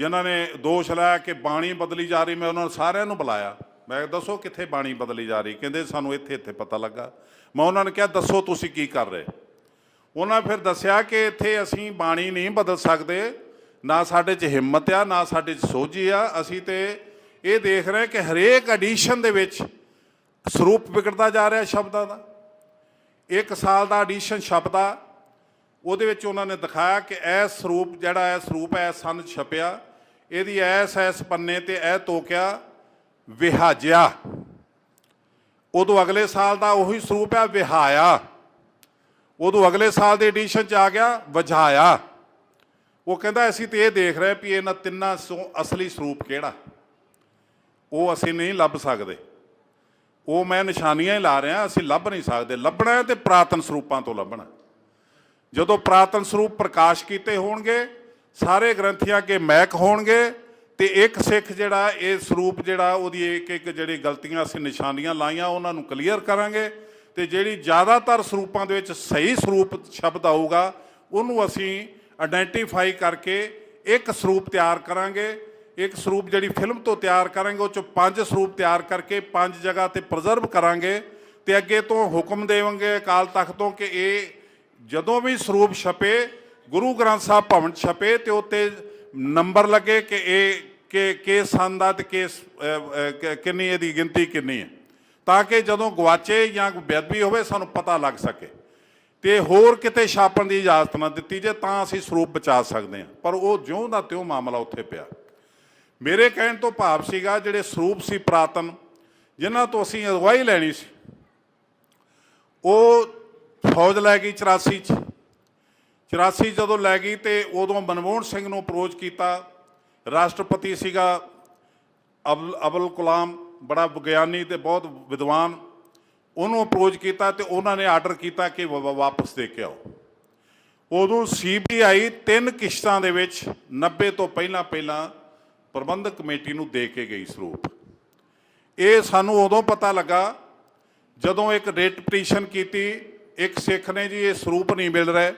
ਜਿਨ੍ਹਾਂ ਨੇ ਦੋਸ਼ ਲਾਇਆ ਕਿ ਬਾਣੀ ਬਦਲੀ ਜਾ ਰਹੀ, ਮੈਂ ਉਹਨਾਂ ਨੂੰ ਸਾਰਿਆਂ ਨੂੰ ਬੁਲਾਇਆ। ਮੈਂ ਦੱਸੋ ਕਿੱਥੇ ਬਾਣੀ ਬਦਲੀ ਜਾ ਰਹੀ? ਕਹਿੰਦੇ, ਸਾਨੂੰ ਇੱਥੇ ਇੱਥੇ ਪਤਾ ਲੱਗਾ। ਮੈਂ ਉਹਨਾਂ ਨੂੰ ਕਿਹਾ, ਦੱਸੋ ਤੁਸੀਂ ਕੀ ਕਰ ਰਹੇ? ਉਹਨਾਂ ਫਿਰ ਦੱਸਿਆ ਕਿ ਇੱਥੇ ਅਸੀਂ ਬਾਣੀ ਨਹੀਂ ਬਦਲ ਸਕਦੇ। ਨਾ ਸਾਡੇ 'ਚ ਹਿੰਮਤ ਆ, ਨਾ ਸਾਡੇ 'ਚ ਸੋਝੀ ਆ। ਅਸੀਂ ਤੇ ਇਹ ਦੇਖ ਰਹੇ ਕਿ ਹਰੇਕ ਐਡੀਸ਼ਨ ਦੇ ਵਿੱਚ ਸਰੂਪ ਵਿਗੜਦਾ ਜਾ ਰਿਹਾ ਸ਼ਬਦਾਂ ਦਾ। ਇੱਕ ਸਾਲ ਦਾ ਐਡੀਸ਼ਨ ਸ਼ਬਦ ਉਹਦੇ ਵਿੱਚ ਉਹਨਾਂ ਨੇ ਦਿਖਾਇਆ ਕਿ ਇਹ ਸਰੂਪ ਜਿਹੜਾ ਹੈ, ਸਰੂਪ ਹੈ ਸੰਨ ਛਪਿਆ। ਇਹਦੀ ਐਸ ਐਸ ਪੰਨੇ ਤੇ ਇਹ ਤੋਕਿਆ ਵਿਹਾਜਿਆ। ਉਦੋਂ ਅਗਲੇ ਸਾਲ ਦਾ ਉਹੀ ਸਰੂਪ ਹੈ ਵਿਹਾਇਆ। ਉਦੋਂ ਅਗਲੇ ਸਾਲ ਦੇ ਐਡੀਸ਼ਨ ਚ ਆ ਗਿਆ, ਵਜਾਇਆ। ਉਹ ਕਹਿੰਦਾ, ਅਸੀਂ ਤੇ ਇਹ ਦੇਖ ਰਹੇ ਵੀ ਇਹਨਾਂ ਤਿੰਨਾਂ ਚੋਂ ਅਸਲੀ ਸਰੂਪ ਕਿਹੜਾ। ਉਹ ਅਸੀਂ ਨਹੀਂ ਲੱਭ ਸਕਦੇ। ਉਹ ਮੈਂ ਨਿਸ਼ਾਨੀਆਂ ਹੀ ਲਾ ਰਿਹਾ, ਅਸੀਂ ਲੱਭ ਨਹੀਂ ਸਕਦੇ। ਲੱਭਣਾ ਹੈ ਤੇ ਪ੍ਰਾਤਨ ਸਰੂਪਾਂ ਤੋਂ ਲੱਭਣਾ ਜਦੋਂ ਪ੍ਰਾਤਨ ਸਰੂਪ ਪ੍ਰਕਾਸ਼ ਕੀਤੇ ਹੋਣਗੇ ਸਾਰੇ ਗ੍ਰੰਥੀਆਂ ਅੱਗੇ ਮਹਿਕ ਹੋਣਗੇ ਤੇ ਇੱਕ ਸਿੱਖ ਜਿਹੜਾ, ਇਹ ਸਰੂਪ ਜਿਹੜਾ, ਉਹਦੀ ਇੱਕ ਇੱਕ ਜਿਹੜੀ ਗਲਤੀਆਂ ਅਸੀਂ ਨਿਸ਼ਾਨੀਆਂ ਲਾਈਆਂ, ਉਹਨਾਂ ਨੂੰ ਕਲੀਅਰ ਕਰਾਂਗੇ ਤੇ ਜਿਹੜੀ ਜ਼ਿਆਦਾਤਰ ਸਰੂਪਾਂ ਦੇ ਵਿੱਚ ਸਹੀ ਸਰੂਪ ਸ਼ਬਦ ਆਊਗਾ, ਉਹਨੂੰ ਅਸੀਂ ਆਇਡੈਂਟੀਫਾਈ ਕਰਕੇ ਇੱਕ ਸਰੂਪ ਤਿਆਰ ਕਰਾਂਗੇ। ਇੱਕ ਸਰੂਪ ਜਿਹੜੀ ਫਿਲਮ ਤੋਂ ਤਿਆਰ ਕਰਾਂਗੇ, ਉਹ ਚ ਪੰਜ ਸਰੂਪ ਤਿਆਰ ਕਰਕੇ ਪੰਜ ਜਗ੍ਹਾ ਤੇ ਪ੍ਰੀਜ਼ਰਵ ਕਰਾਂਗੇ ਤੇ ਅੱਗੇ ਤੋਂ ਹੁਕਮ ਦੇਵਾਂਗੇ ਅਕਾਲ ਤਖਤ ਤੋਂ ਕਿ ਇਹ ਜਦੋਂ ਵੀ ਸਰੂਪ ਛਪੇ ਗੁਰੂ ਗ੍ਰੰਥ ਸਾਹਿਬ ਭਵਨ ਛਪੇ ਤੇ ਉੱਤੇ ਨੰਬਰ ਲੱਗੇ ਕਿ ਇਹ ਕਿ ਕਿਸ ਸੰਨ ਦਾ ਤੇ ਕੇਸ ਕਿੰਨੀ ਇਹਦੀ ਗਿਣਤੀ ਕਿੰਨੀ ਹੈ। ਤਾਂ ਕਿ ਜਦੋਂ ਗਵਾਚੇ ਜਾਂ ਬੇਅਦਬੀ ਹੋਵੇ ਸਾਨੂੰ ਪਤਾ ਲੱਗ ਸਕੇ। ਤੇ ਹੋਰ ਕਿਤੇ ਛਾਪਣ ਦੀ ਇਜਾਜ਼ਤ ਨਾ ਦਿੱਤੀ ਜੇ ਤਾਂ ਅਸੀਂ ਸਰੂਪ ਬਚਾ ਸਕਦੇ ਹਾਂ। ਪਰ ਉਹ ਜਿਉਂ ਦਾ ਤਿਉਂ ਮਾਮਲਾ ਉੱਥੇ ਪਿਆ। ਮੇਰੇ ਕਹਿਣ ਤੋਂ ਭਾਵ ਸੀਗਾ ਜਿਹੜੇ ਸਰੂਪ ਸੀ ਪ੍ਰਾਤਨ, ਜਿਨ੍ਹਾਂ ਤੋਂ ਅਸੀਂ ਅਗਵਾਈ ਲੈਣੀ ਸੀ, ਉਹ ਫੌਜ ਲੈ ਗਈ 84 ਚ। 84 ਜਦੋਂ ਲੈ ਗਈ ਤੇ ਉਦੋਂ ਮਨਮੋਹਨ ਸਿੰਘ ਨੂੰ ਅਪਰੋਚ ਕੀਤਾ। ਰਾਸ਼ਟਰਪਤੀ ਸੀਗਾ ਅਬਲ ਅਬੁਲ ਕਲਾਮ, ਬੜਾ ਵਿਗਿਆਨੀ ਤੇ ਬਹੁਤ ਵਿਦਵਾਨ। ਉਹਨੂੰ ਅਪਰੋਚ ਕੀਤਾ ਤੇ ਉਹਨਾਂ ਨੇ ਆਰਡਰ ਕੀਤਾ ਕਿ ਵਾ- ਵਾਪਸ ਦੇ ਕੇ ਆਓ। ਉਦੋਂ ਸੀਬੀਆਈ ਤਿੰਨ ਕਿਸ਼ਤਾਂ ਦੇ ਵਿੱਚ 90 ਤੋਂ ਪਹਿਲਾਂ ਪਹਿਲਾਂ ਪ੍ਰਬੰਧਕ ਕਮੇਟੀ ਨੂੰ ਦੇ ਕੇ ਗਈ ਸਰੂਪ। ਇਹ ਸਾਨੂੰ ਉਦੋਂ ਪਤਾ ਲੱਗਾ ਜਦੋਂ ਇੱਕ ਰੇਟ ਪਟੀਸ਼ਨ ਕੀਤੀ, ਇੱਕ ਸਿੱਖ ਨੇ ਜੀ, ਇਹ ਸਰੂਪ ਨਹੀਂ ਮਿਲ ਰਿਹਾ।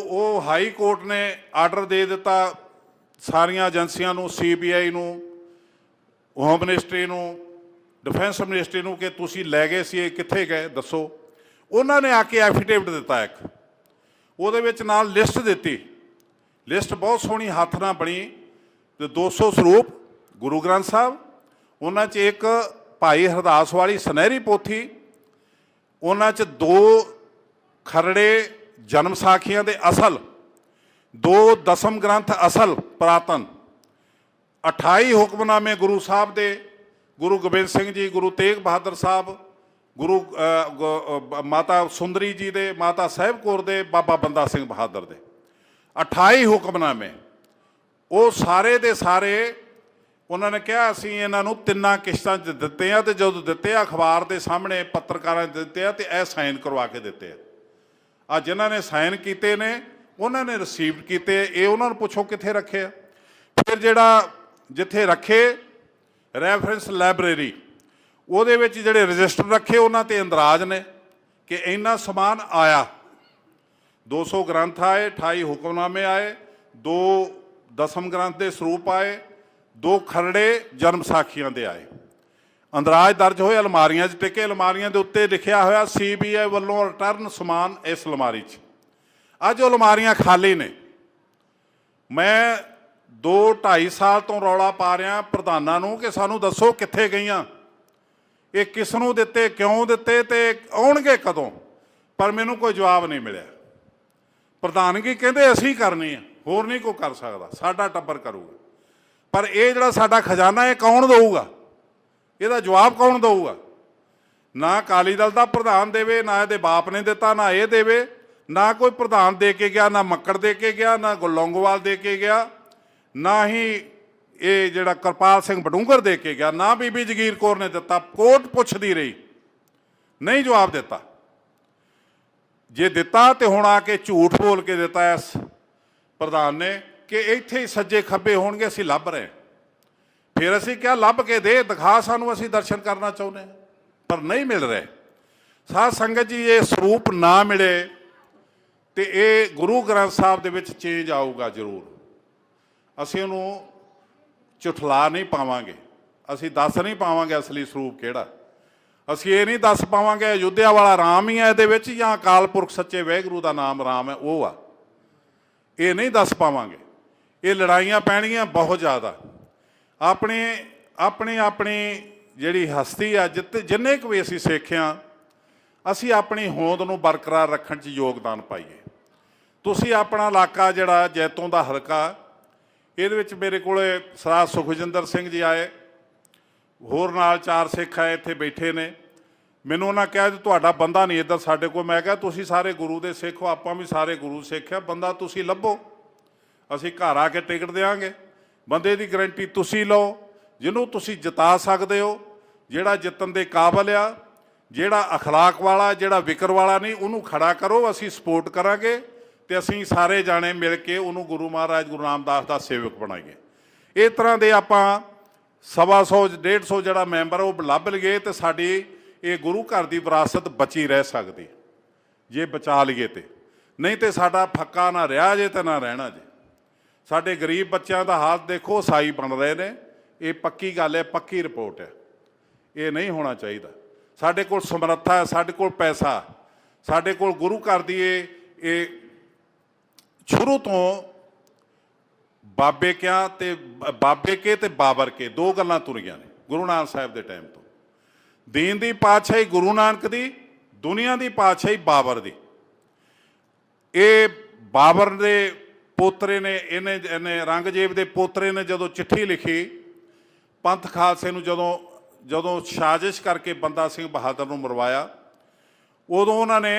ਉਹ ਹਾਈ ਕੋਰਟ ਨੇ ਆਰਡਰ ਦੇ ਦਿੱਤਾ ਸਾਰੀਆਂ ਏਜੰਸੀਆਂ ਨੂੰ ਸੀਬੀਆਈ ਨੂੰ ਹੋਮ ਮਿਨਿਸਟਰੀ ਨੂੰ ਡਿਫੈਂਸ ਮਿਨਿਸਟਰੀ ਨੂੰ ਕਿ ਤੁਸੀਂ ਲੈ ਗਏ ਸੀ, ਇਹ ਕਿੱਥੇ ਗਏ, ਦੱਸੋ। ਉਹਨਾਂ ਨੇ ਆ ਕੇ ਐਫੀਡੇਵਿਟ ਦਿੱਤਾ ਇੱਕ। ਉਹਦੇ ਵਿੱਚ ਨਾਲ ਲਿਸਟ ਦਿੱਤੀ। ਲਿਸਟ ਬਹੁਤ ਸੋਹਣੀ ਹੱਥ ਨਾਲ ਬਣੀ ਤੇ 200 ਸਰੂਪ, ਗੁਰੂ ਗ੍ਰੰਥ ਸਾਹਿਬ, ਉਹਨਾਂ 'ਚ ਇੱਕ ਭਾਈ ਹਰਦਾਸ ਵਾਲੀ ਸੁਨਹਿਰੀ ਪੋਥੀ, ਉਹਨਾਂ 'ਚ ਦੋ ਖਰੜੇ ਜਨਮ ਸਾਖੀਆਂ ਦੇ ਅਸਲ ਦੋ ਦਸਮ ਗ੍ਰੰਥ ਅਸਲ ਪ੍ਰਾਤਨ 28 ਹੁਕਮਨਾਮੇ ਗੁਰੂ ਸਾਹਿਬ ਦੇ ਗੁਰੂ ਗੋਬਿੰਦ ਸਿੰਘ ਜੀ ਗੁਰੂ ਤੇਗ ਬਹਾਦਰ ਸਾਹਿਬ ਗੁਰੂ ਅ, ਮਾਤਾ ਸੁੰਦਰੀ ਜੀ ਦੇ ਮਾਤਾ ਸਾਹਿਬ ਕੌਰ ਦੇ ਬਾਬਾ ਬੰਦਾ ਸਿੰਘ ਬਹਾਦਰ ਦੇ। 28 ਹੁਕਮਨਾਮੇ ਉਹ ਸਾਰੇ ਦੇ ਸਾਰੇ ਉਹਨਾਂ ਨੇ ਕਿਹਾ ਅਸੀਂ ਇਹਨਾਂ ਨੂੰ ਤਿੰਨਾਂ ਕਿਸ਼ਤਾਂ 'ਚ ਦਿੱਤੇ ਆ ਤੇ ਜਦੋਂ ਦਿੱਤੇ ਆ ਅਖਬਾਰ ਦੇ ਸਾਹਮਣੇ ਪੱਤਰਕਾਰਾਂ 'ਚ ਦਿੱਤੇ ਆ ਤੇ ਇਹ ਸਾਈਨ ਕਰਵਾ ਕੇ ਦਿੱਤੇ ਆ। ਆ ਜਿਨ੍ਹਾਂ ਨੇ ਸਾਈਨ ਕੀਤੇ ਨੇ, ਉਹਨਾਂ ਨੇ ਰਿਸੀਵਡ ਕੀਤੇ, ਇਹ ਉਹਨਾਂ ਨੂੰ ਪੁੱਛੋ ਕਿੱਥੇ ਰੱਖੇ ਆ। ਫਿਰ ਜਿਹੜਾ ਜਿੱਥੇ ਰੱਖੇ ਰੈਫਰੈਂਸ ਲਾਇਬ੍ਰੇਰੀ ਉਹਦੇ ਵਿੱਚ ਜਿਹੜੇ ਰਜਿਸਟਰ ਰੱਖੇ, ਉਹਨਾਂ ਤੇ ਇੰਦਰਾਜ ਨੇ ਕਿ ਇੰਨਾ ਸਮਾਨ ਆਇਆ। 200 ਗ੍ਰੰਥ ਆਏ 28 ਹੁਕਮਨਾਮੇ ਆਏ, ਦੋ ਦਸਮ ਗ੍ਰੰਥ ਦੇ ਸਰੂਪ ਆਏ, ਦੋ ਖਰੜੇ ਜਨਮ ਸਾਖੀਆਂ ਦੇ ਆਏ। ਅੰਦਰਾਜ ਦਰਜ ਹੋਏ ਅਲਮਾਰੀਆਂ 'ਚ, ਟਿਕੇ ਅਲਮਾਰੀਆਂ ਦੇ ਉੱਤੇ ਲਿਖਿਆ ਹੋਇਆ ਸੀਬੀਆਈ ਵੱਲੋਂ ਰਿਟਰਨ ਸਮਾਨ ਇਸ ਅਲਮਾਰੀ 'ਚ। ਅੱਜ ਉਹ ਅਲਮਾਰੀਆਂ ਖਾਲੀ ਨੇ। ਮੈਂ 2 2.5 ਸਾਲ ਤੋਂ ਰੌਲਾ ਪਾ ਰਿਹਾ ਪ੍ਰਧਾਨਾਂ ਨੂੰ ਕਿ ਸਾਨੂੰ ਦੱਸੋ ਕਿੱਥੇ ਗਈਆਂ। ਇਹ ਕਿਸ ਨੂੰ ਦਿੱਤੇ, ਕਿਉਂ ਦਿੱਤੇ ਤੇ ਆਉਣਗੇ ਕਦੋਂ? ਪਰ ਮੈਨੂੰ ਕੋਈ ਜਵਾਬ ਨਹੀਂ ਮਿਲਿਆ। ਪ੍ਰਧਾਨਗੀ ਕਹਿੰਦੇ ਅਸੀਂ ਕਰਨੀ ਆ, ਹੋਰ ਨਹੀਂ ਕੋਈ ਕਰ ਸਕਦਾ, ਸਾਡਾ ਟੱਬਰ ਕਰੂਗਾ। ਪਰ ਇਹ ਜਿਹੜਾ ਸਾਡਾ ਖਜ਼ਾਨਾ, ਇਹ ਕੌਣ ਦੇਊਗਾ? ਇਹਦਾ ਜਵਾਬ ਕੌਣ ਦਊਗਾ? ਨਾ ਅਕਾਲੀ ਦਲ ਦਾ ਪ੍ਰਧਾਨ ਦੇਵੇ, ਨਾ ਇਹਦੇ ਬਾਪ ਨੇ ਦਿੱਤਾ, ਨਾ ਇਹ ਦੇਵੇ, ਨਾ ਕੋਈ ਪ੍ਰਧਾਨ ਦੇ ਕੇ ਗਿਆ, ਨਾ ਮੱਕੜ ਦੇ ਕੇ ਗਿਆ, ਨਾ ਗੁਲੌਂਗੋਵਾਲ ਦੇ ਕੇ ਗਿਆ, ਨਾ ਹੀ ਇਹ ਜਿਹੜਾ ਕਰਪਾਲ ਸਿੰਘ ਬਡੂੰਗਰ ਦੇ ਕੇ ਗਿਆ, ਨਾ ਬੀਬੀ ਜਗੀਰ ਕੌਰ ਨੇ ਦਿੱਤਾ ਕੋਰਟ ਪੁੱਛਦੀ ਰਹੀ, ਨਹੀਂ ਜਵਾਬ ਦਿੱਤਾ। ਜੇ ਦਿੱਤਾ ਤੇ ਹੁਣ ਆ ਕੇ ਝੂਠ ਬੋਲ ਕੇ ਦਿੱਤਾ ਇਸ ਪ੍ਰਧਾਨ ਨੇ ਕਿ ਇੱਥੇ ਹੀ ਸੱਜੇ ਖੱਬੇ ਹੋਣਗੇ, ਅਸੀਂ ਲੱਭ ਰਹੇ ਫਿਰ ਅਸੀਂ ਕਿਹਾ ਲੱਭ ਕੇ ਦੇ, ਦਿਖਾ ਸਾਨੂੰ ਅਸੀਂ ਦਰਸ਼ਨ ਕਰਨਾ ਚਾਹੁੰਦੇ ਹਾਂ। ਪਰ ਨਹੀਂ ਮਿਲ ਰਹੇ। ਸਾਧ ਸੰਗਤ ਜੀ, ਇਹ ਸਰੂਪ ਨਾ ਮਿਲੇ ਤੇ ਇਹ ਗੁਰੂ ਗ੍ਰੰਥ ਸਾਹਿਬ ਦੇ ਵਿੱਚ ਚੇਂਜ ਆਊਗਾ ਜ਼ਰੂਰ। ਅਸੀਂ ਉਹਨੂੰ ਚੁਠਲਾ ਨਹੀਂ ਪਾਵਾਂਗੇ। ਅਸੀਂ ਦੱਸ ਨਹੀਂ ਪਾਵਾਂਗੇ ਅਸਲੀ ਸਰੂਪ ਕਿਹੜਾ। ਅਸੀਂ ਇਹ ਨਹੀਂ ਦੱਸ ਪਾਵਾਂਗੇ, ਅਯੁੱਧਿਆ ਵਾਲਾ ਰਾਮ ਹੀ ਹੈ ਇਹਦੇ ਵਿੱਚ ਜਾਂ ਅਕਾਲ ਪੁਰਖ ਸੱਚੇ ਵਾਹਿਗੁਰੂ ਦਾ ਨਾਮ ਰਾਮ ਹੈ, ਉਹ ਆ। ਇਹ ਨਹੀਂ ਦੱਸ ਪਾਵਾਂਗੇ। ਇਹ ਲੜਾਈਆਂ ਪੈਣਗੀਆਂ ਬਹੁਤ ਜ਼ਿਆਦਾ। ਆਪਣੇ, ਆਪਣੀ ਆਪਣੀ ਜਿਹੜੀ ਹਸਤੀ ਆ, ਜਿੱਤ, ਜਿੰਨੇ ਕੁ ਵੀ ਅਸੀਂ ਸਿੱਖਿਆ, ਅਸੀਂ ਆਪਣੀ ਹੋਂਦ ਨੂੰ ਬਰਕਰਾਰ ਰੱਖਣ 'ਚ ਯੋਗਦਾਨ ਪਾਈਏ। ਤੁਸੀਂ ਆਪਣਾ ਇਲਾਕਾ ਜਿਹੜਾ ਜੈਤੋਂ ਦਾ ਹਲਕਾ, ਇਹਦੇ ਵਿੱਚ ਮੇਰੇ ਕੋਲੇ ਸਰਦਾਰ ਸੁਖਜਿੰਦਰ ਸਿੰਘ ਜੀ ਆਏ, ਹੋਰ ਨਾਲ ਚਾਰ ਸਿੱਖ ਆਏ, ਇੱਥੇ ਬੈਠੇ ਨੇ। ਮੈਨੂੰ ਉਹਨਾਂ ਕਿਹਾ ਜੀ ਤੁਹਾਡਾ ਬੰਦਾ ਨਹੀਂ ਇੱਧਰ ਸਾਡੇ ਕੋਲ। ਮੈਂ ਕਿਹਾ, ਤੁਸੀਂ ਸਾਰੇ ਗੁਰੂ ਦੇ ਸਿੱਖ ਹੋ, ਆਪਾਂ ਵੀ ਸਾਰੇ ਗੁਰੂ ਸਿੱਖ ਆ, ਬੰਦਾ ਤੁਸੀਂ ਲੱਭੋ। ਅਸੀਂ ਘਰ ਆ ਕੇ ਟਿਕਟ ਦੇਵਾਂਗੇ ਬੰਦੇ ਦੀ ਗਰੰਟੀ ਤੁਸੀਂ ਲਓ, ਜਿਹਨੂੰ ਤੁਸੀਂ ਜਿਤਾ ਸਕਦੇ ਹੋ, ਜਿਹੜਾ ਜਿੱਤਣ ਦੇ ਕਾਬਲ ਆ, ਜਿਹੜਾ ਅਖਲਾਕ ਵਾਲਾ, ਜਿਹੜਾ ਵਿਕਰ ਵਾਲਾ ਨਹੀਂ, ਉਹਨੂੰ ਖੜਾ ਕਰੋ, ਅਸੀਂ ਸਪੋਰਟ ਕਰਾਂਗੇ ਤੇ ਅਸੀਂ ਸਾਰੇ ਜਾਣੇ ਮਿਲ ਕੇ ਉਹਨੂੰ ਗੁਰੂ ਮਹਾਰਾਜ, ਗੁਰੂ ਰਾਮਦਾਸ ਦਾ ਸੇਵਕ ਬਣਾਈਏ। ਇਹ ਤਰ੍ਹਾਂ ਦੇ ਆਪਾਂ ਸਵਾ ਸੌ 150 ਜਿਹੜਾ ਮੈਂਬਰ ਉਹ ਲੱਭ ਲਈਏ ਤੇ ਸਾਡੀ ਇਹ ਗੁਰੂ ਘਰ ਦੀ ਵਿਰਾਸਤ ਬਚੀ ਰਹਿ ਸਕਦੀ ਜੇ ਬਚਾ ਲਈਏ ਤੇ। ਨਹੀਂ ਤੇ ਸਾਡਾ ਫੱਕਾ ਨਾ ਰਿਹਾ ਜੇ ਤੇ ਨਾ ਰਹਿਣਾ ਜੇ। ਸਾਡੇ ਗਰੀਬ ਬੱਚਿਆਂ ਦਾ ਹਾਲ ਦੇਖੋ, ਸਾਈ ਬਣ ਰਹੇ ਨੇ। ਇਹ ਪੱਕੀ ਗੱਲ ਹੈ, ਪੱਕੀ ਰਿਪੋਰਟ ਹੈ। ਇਹ ਨਹੀਂ ਹੋਣਾ ਚਾਹੀਦਾ। ਸਾਡੇ ਕੋਲ ਸਮਰੱਥਾ ਹੈ, ਸਾਡੇ ਕੋਲ ਪੈਸਾ ਸਾਡੇ ਕੋਲ ਗੁਰੂ ਘਰ ਦੀ ਇਹ ਇਹ ਸ਼ੁਰੂ ਤੋਂ ਬਾਬੇ ਕਿਆ ਤੇ ਬ- ਬਾਬੇ ਕੇ ਤੇ ਬਾਬਰ ਕੇ ਦੋ ਗੱਲਾਂ ਤੁਰੀਆਂ ਨੇ ਗੁਰੂ ਨਾਨਕ ਸਾਹਿਬ ਦੇ ਟਾਈਮ ਤੋਂ। ਦੀਨ ਦੀ ਪਾਤਸ਼ਾਹੀ ਗੁਰੂ ਨਾਨਕ ਦੀ, ਦੁਨੀਆ ਦੀ ਪਾਤਸ਼ਾਹੀ ਬਾਬਰ ਦੀ। ਇਹ ਬਾਬਰ ਦੇ ਪੋਤਰੇ ਨੇ ਇਹਨੇ ਇਹਨੇ ਰੰਗਜ਼ੇਬ ਦੇ ਪੋਤਰੇ ਨੇ ਜਦੋਂ ਚਿੱਠੀ ਲਿਖੀ, ਪੰਥ ਖਾਲਸੇ ਨੂੰ ਜਦੋਂ ਜਦੋਂ ਸਾਜ਼ਿਸ਼ ਕਰਕੇ ਬੰਦਾ ਸਿੰਘ ਬਹਾਦਰ ਨੂੰ ਮਰਵਾਇਆ, ਉਦੋਂ ਉਹਨਾਂ ਨੇ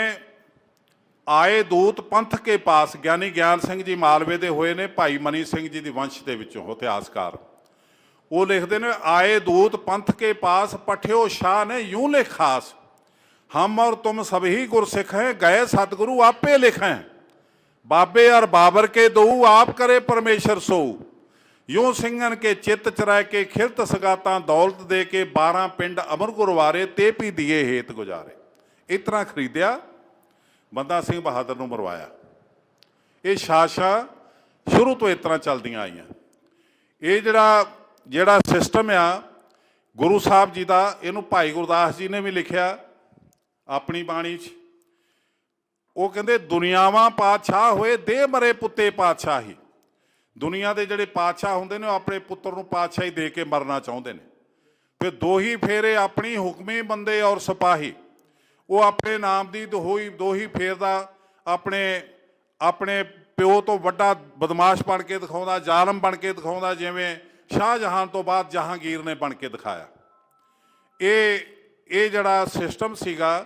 ਆਏ ਦੂਤ ਪੰਥ ਕੇ ਪਾਸ, ਗਿਆਨੀ ਗਿਆਨ ਸਿੰਘ ਜੀ ਮਾਲਵੇ ਦੇ ਹੋਏ ਨੇ, ਭਾਈ ਮਨੀ ਸਿੰਘ ਜੀ ਦੀ ਵੰਸ਼ ਦੇ ਵਿੱਚੋਂ ਇਤਿਹਾਸਕਾਰ। ਉਹ ਲਿਖਦੇ ਨੇ, ਆਏ ਦੂਤ ਪੰਥ ਕੇ ਪਾਸ, ਪਠਿਓ ਸ਼ਾਹ ਨੇ ਯੂੰ ਲਿਖਾਸ, ਹਮ ਔਰ ਤੁਮ ਸਭ ਹੀ ਗੁਰਸਿੱਖ ਹੈ, ਗਏ ਸਤਿਗੁਰੂ ਆਪੇ ਲਿਖੈ। ਬਾਬੇ ਅਰ ਬਾਬਰ ਕੇ ਦਊ, ਆਪ ਕਰੇ ਪਰਮੇਸ਼ਰ ਸੋ। ਯੋਂ ਸਿੰਘਨ ਕੇ ਚਿੱਤ ਚਰਾਇ ਕੇ ਖਿਰਤ ਸਗਾਤਾਂ ਦੌਲਤ ਦੇ ਕੇ 12 ਪਿੰਡ ਅਮਰ ਗੁਰਵਾਰੇ, ਤੇ ਪੀ ਦੀਏ ਹੇਤ ਗੁਜਾਰੇ। ਇਸ ਤਰ੍ਹਾਂ ਖਰੀਦਿਆ, ਬੰਦਾ ਸਿੰਘ ਬਹਾਦਰ ਨੂੰ ਮਰਵਾਇਆ। ਇਹ ਸ਼ਾਸ਼ਾ ਸ਼ੁਰੂ ਤੋਂ ਇਸ ਤਰ੍ਹਾਂ ਚੱਲਦੀਆਂ ਆਈਆਂ। ਇਹ ਜਿਹੜਾ ਜਿਹੜਾ ਸਿਸਟਮ ਆ, ਗੁਰੂ ਸਾਹਿਬ ਜੀ ਦਾ, ਇਹਨੂੰ ਭਾਈ ਗੁਰਦਾਸ ਜੀ ਨੇ ਵੀ ਲਿਖਿਆ, ਆਪਣੀ ਬਾਣੀ 'ਚ। ਉਹ ਕਹਿੰਦੇ ਦੁਨੀਆਵਾਂ ਪਾਤਸ਼ਾਹ ਹੋਏ, ਦੇ ਮਰੇ ਪੁੱਤੇ ਪਾਤਸ਼ਾਹੀ। ਦੁਨੀਆ ਦੇ ਜਿਹੜੇ ਪਾਤਸ਼ਾਹ ਹੁੰਦੇ ਨੇ, ਉਹ ਆਪਣੇ ਪੁੱਤਰ ਨੂੰ ਪਾਤਸ਼ਾਹੀ ਦੇ ਕੇ ਮਰਨਾ ਚਾਹੁੰਦੇ ਨੇ। ਫਿਰ ਦੋਹੀ ਫੇਰੇ ਆਪਣੀ ਹੁਕਮੀ ਬੰਦੇ ਔਰ ਸਿਪਾਹੀ। ਉਹ ਆਪਣੇ ਨਾਮ ਦੀ ਦੋਹੀ ਦੋਹੀ ਫੇਰਦਾ ਆਪਣੇ ਆਪਣੇ ਪਿਓ ਤੋਂ ਵੱਡਾ ਬਦਮਾਸ਼ ਬਣ ਕੇ ਦਿਖਾਉਂਦਾ, ਜ਼ਾਲਮ ਬਣ ਕੇ ਦਿਖਾਉਂਦਾ, ਜਿਵੇਂ ਸ਼ਾਹਜਹਾਨ ਤੋਂ ਬਾਅਦ ਜਹਾਂਗੀਰ ਨੇ ਬਣ ਕੇ ਦਿਖਾਇਆ। ਇਹ ਇਹ ਜਿਹੜਾ ਸਿਸਟਮ ਸੀਗਾ,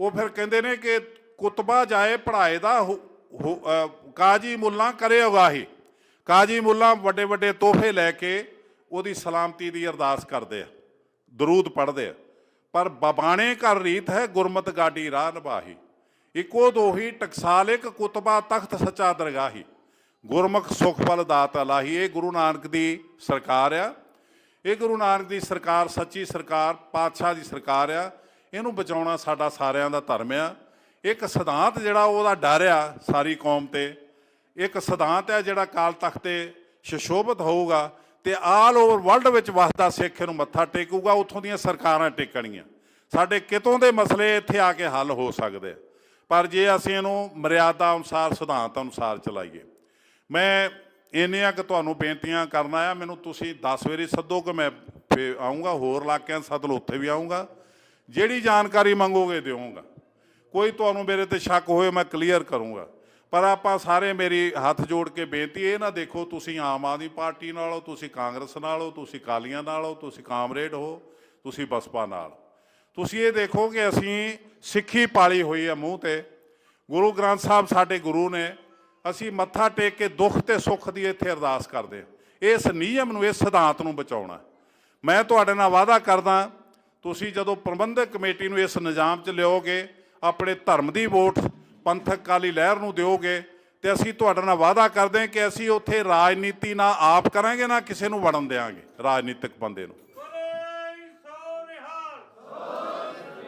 ਉਹ ਫਿਰ ਕਹਿੰਦੇ ਨੇ ਕਿ ਕੁਤਬਾ ਜਾਏ ਪੜਾਏ ਦਾ ਹੁ- ਹੁ- ਕਾਜੀ ਮੁੱਲਾ ਕਰੇ ਉਗਾਹੀ ਕਾਜੀ ਮੁੱਲਾ ਵੱਡੇ ਵੱਡੇ ਤੋਹਫੇ ਲੈ ਕੇ ਉਹਦੀ ਸਲਾਮਤੀ ਦੀ ਅਰਦਾਸ ਕਰਦੇ ਆ, ਦਰੂਦ ਪੜ੍ਹਦੇ ਆ। ਪਰ ਬਬਾਣੇ ਕਰ ਰੀਤ ਹੈ, ਗੁਰਮਤ ਗਾਡੀ ਰਾਹ ਨਿਭਾਹੀ। ਇੱਕੋ ਦੋਹੀ ਟਕਸਾਲ ਇੱਕ ਕੁਤਬਾ ਤਖਤ ਸੱਚਾ ਦਰਗਾਹੀ। ਗੁਰਮੁਖ ਸੁਖਫਲ ਦਾਤ ਅਲਾਹੀ ਇਹ ਗੁਰੂ ਨਾਨਕ ਦੀ ਸਰਕਾਰ ਆ। ਇਹ ਗੁਰੂ ਨਾਨਕ ਦੀ ਸਰਕਾਰ, ਸੱਚੀ ਸਰਕਾਰ, ਪਾਤਸ਼ਾਹ ਦੀ ਸਰਕਾਰ ਆ। ਇਹਨੂੰ ਬਚਾਉਣਾ ਸਾਡਾ ਸਾਰਿਆਂ ਦਾ ਧਰਮ ਆ। ਇੱਕ ਸਿਧਾਂਤ ਜਿਹੜਾ ਉਹਦਾ ਡਰ ਆ ਸਾਰੀ ਕੌਮ ਤੇ। ਇੱਕ ਸਿਧਾਂਤ ਹੈ ਜਿਹੜਾ ਕਾਲ ਤਖਤ ਤੇ ਸ਼ਸ਼ੋਭਤ ਹੋਊਗਾ ਤੇ ਆਲ ਓਵਰ ਵਰਲਡ ਵਿੱਚ ਵਸਦਾ ਸਿੱਖ ਇਹਨੂੰ ਮੱਥਾ ਟੇਕੂਗਾ, ਉੱਥੋਂ ਦੀਆਂ ਸਰਕਾਰਾਂ ਟੇਕਣਗੀਆਂ। ਸਾਡੇ ਕਿਤੋਂ ਦੇ ਮਸਲੇ ਇੱਥੇ ਆ ਕੇ ਹੱਲ ਹੋ ਸਕਦੇ ਆ। ਪਰ ਜੇ ਅਸੀਂ ਇਹਨੂੰ ਮਰਿਆਦਾ ਅਨੁਸਾਰ, ਸਿਧਾਂਤ ਅਨੁਸਾਰ ਚਲਾਈਏ, ਮੈਂ ਇੰਨੀਆਂ ਕਿ ਤੁਹਾਨੂੰ ਬੇਨਤੀਆਂ ਕਰਨਾ ਆ ਮੈਨੂੰ ਤੁਸੀਂ 10 ਵਾਰੀ ਸੱਦੋ ਕਿ ਮੈਂ ਫੇ ਆਉਂਗਾ ਹੋਰ ਇਲਾਕਿਆਂ 'ਚ ਸੱਦ ਲਓ, ਉੱਥੇ ਵੀ ਆਉਂਗਾ ਜਿਹੜੀ ਜਾਣਕਾਰੀ ਮੰਗੋਗੇ ਦਿਓਗਾ। ਕੋਈ ਤੁਹਾਨੂੰ ਮੇਰੇ ਤੇ ਸ਼ੱਕ ਹੋਏ ਮੈਂ ਕਲੀਅਰ ਕਰੂੰਗਾ। ਪਰ ਆਪਾਂ ਸਾਰੇ ਮੇਰੀ ਹੱਥ ਜੋੜ ਕੇ ਬੇਨਤੀ ਇਹ ਨਾ ਦੇਖੋ ਤੁਸੀਂ ਆਮ ਆਦਮੀ ਪਾਰਟੀ ਨਾਲ ਹੋ ਤੁਸੀਂ ਕਾਂਗਰਸ ਨਾਲ ਹੋ ਤੁਸੀਂ ਕਾਲੀਆਂ ਨਾਲ ਹੋ ਤੁਸੀਂ ਕਾਮਰੇਡ ਹੋ, ਤੁਸੀਂ ਬਸਪਾ ਨਾਲ। ਤੁਸੀਂ ਇਹ ਦੇਖੋ ਕਿ ਅਸੀਂ ਸਿੱਖੀ ਪਾਲੀ ਹੋਈ ਹੈ ਮੂੰਹ ਤੇ। ਗੁਰੂ ਗ੍ਰੰਥ ਸਾਹਿਬ ਸਾਡੇ ਗੁਰੂ ਨੇ, ਅਸੀਂ ਮੱਥਾ ਟੇਕ ਕੇ ਦੁੱਖ ਤੇ ਸੁੱਖ ਦੀ ਇੱਥੇ ਅਰਦਾਸ ਕਰਦੇ ਹਾਂ। ਇਸ ਨਿਯਮ ਨੂੰ, ਇਸ ਸਿਧਾਂਤ ਨੂੰ ਬਚਾਉਣਾ। ਮੈਂ ਤੁਹਾਡੇ ਨਾਲ ਵਾਅਦਾ ਕਰਦਾ, ਤੁਸੀਂ ਜਦੋਂ ਪ੍ਰਬੰਧਕ ਕਮੇਟੀ ਨੂੰ ਇਸ ਨਿਜ਼ਾਮ 'ਚ ਲਿਓਗੇ ਆਪਣੇ ਧਰਮ ਦੀ ਵੋਟ ਪੰਥਕ ਕਾਲੀ ਲਹਿਰ ਨੂੰ ਦਿਓਗੇ ਤੇ ਅਸੀਂ ਤੁਹਾਡੇ ਨਾਲ ਵਾਅਦਾ ਕਰਦੇ ਹਾਂ ਕਿ ਅਸੀਂ ਉੱਥੇ ਰਾਜਨੀਤੀ ਨਾ ਆਪ ਕਰਾਂਗੇ ਨਾ ਕਿਸੇ ਨੂੰ ਵੜਨ ਦੇਵਾਂਗੇ ਰਾਜਨੀਤਿਕ ਬੰਦੇ ਨੂੰ।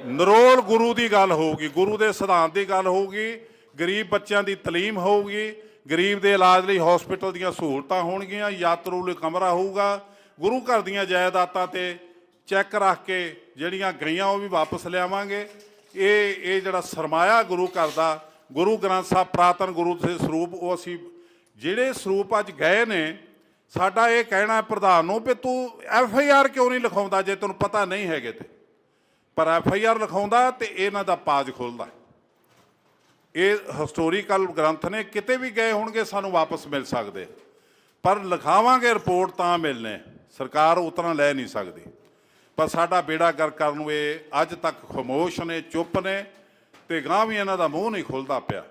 ਨਰੋਲ ਗੁਰੂ ਦੀ ਗੱਲ ਹੋਊਗੀ, ਗੁਰੂ ਦੇ ਸਿਧਾਂਤ ਦੀ ਗੱਲ ਹੋਊਗੀ, ਗਰੀਬ ਬੱਚਿਆਂ ਦੀ ਤਾਲੀਮ ਹੋਊਗੀ, ਗਰੀਬ ਦੇ ਇਲਾਜ ਲਈ ਹਸਪੀਟਲ ਦੀਆਂ ਸਹੂਲਤਾਂ ਹੋਣਗੀਆਂ ਯਾਤਰੂ ਲਈ ਕਮਰਾ ਹੋਊਗਾ, ਗੁਰੂ ਘਰ ਦੀਆਂ ਜਾਇਦਾਦਾਂ ਤੇ ਚੈੱਕ ਰੱਖ ਕੇ ਜਿਹੜੀਆਂ ਗਈਆਂ ਉਹ ਵੀ ਵਾਪਸ ਲਿਆਵਾਂਗੇ। ਇਹ ਇਹ ਜਿਹੜਾ ਸਰਮਾਇਆ ਗੁਰੂ ਘਰ ਦਾ, ਗੁਰੂ ਗ੍ਰੰਥ ਸਾਹਿਬ ਪ੍ਰਾਤਨ ਗੁਰੂ ਦੇ ਸਰੂਪ, ਉਹ ਅਸੀਂ ਜਿਹੜੇ ਸਰੂਪ ਅੱਜ ਗਏ ਨੇ, ਸਾਡਾ ਇਹ ਕਹਿਣਾ ਹੈ ਪ੍ਰਧਾਨ ਨੂੰ ਵੀ ਤੂੰ ਐਫ ਆਈ ਆਰ ਕਿਉਂ ਨਹੀਂ ਲਿਖਾਉਂਦਾ ਜੇ ਤੈਨੂੰ ਪਤਾ ਨਹੀਂ ਹੈਗੇ ਤੇ। ਪਰ ਐਫ ਆਈ ਆਰ ਲਿਖਾਉਂਦਾ ਤੇ ਇਹਨਾਂ ਦਾ ਪਾਜ ਖੋਲਦਾ ਇਹ ਹਿਸਟੋਰੀਕਲ ਗ੍ਰੰਥ ਨੇ, ਕਿਤੇ ਵੀ ਗਏ ਹੋਣਗੇ ਸਾਨੂੰ ਵਾਪਸ ਮਿਲ ਸਕਦੇ ਪਰ ਲਿਖਾਵਾਂਗੇ ਰਿਪੋਰਟ ਤਾਂ ਮਿਲਨੇ ਸਰਕਾਰ ਉਤਨਾ ਲੈ ਨਹੀਂ ਸਕਦੀ। ਪਰ ਸਾਡਾ ਬੇੜਾ ਗਰ ਕਰਨ ਨੂੰ ਇਹ ਅੱਜ ਤੱਕ ਖਾਮੋਸ਼ ਨੇ, ਚੁੱਪ ਨੇ ਤੇ ਗਾਂ ਵੀ ਇਹਨਾਂ ਦਾ ਮੂੰਹ ਨਹੀਂ ਖੁੱਲਦਾ ਪਿਆ।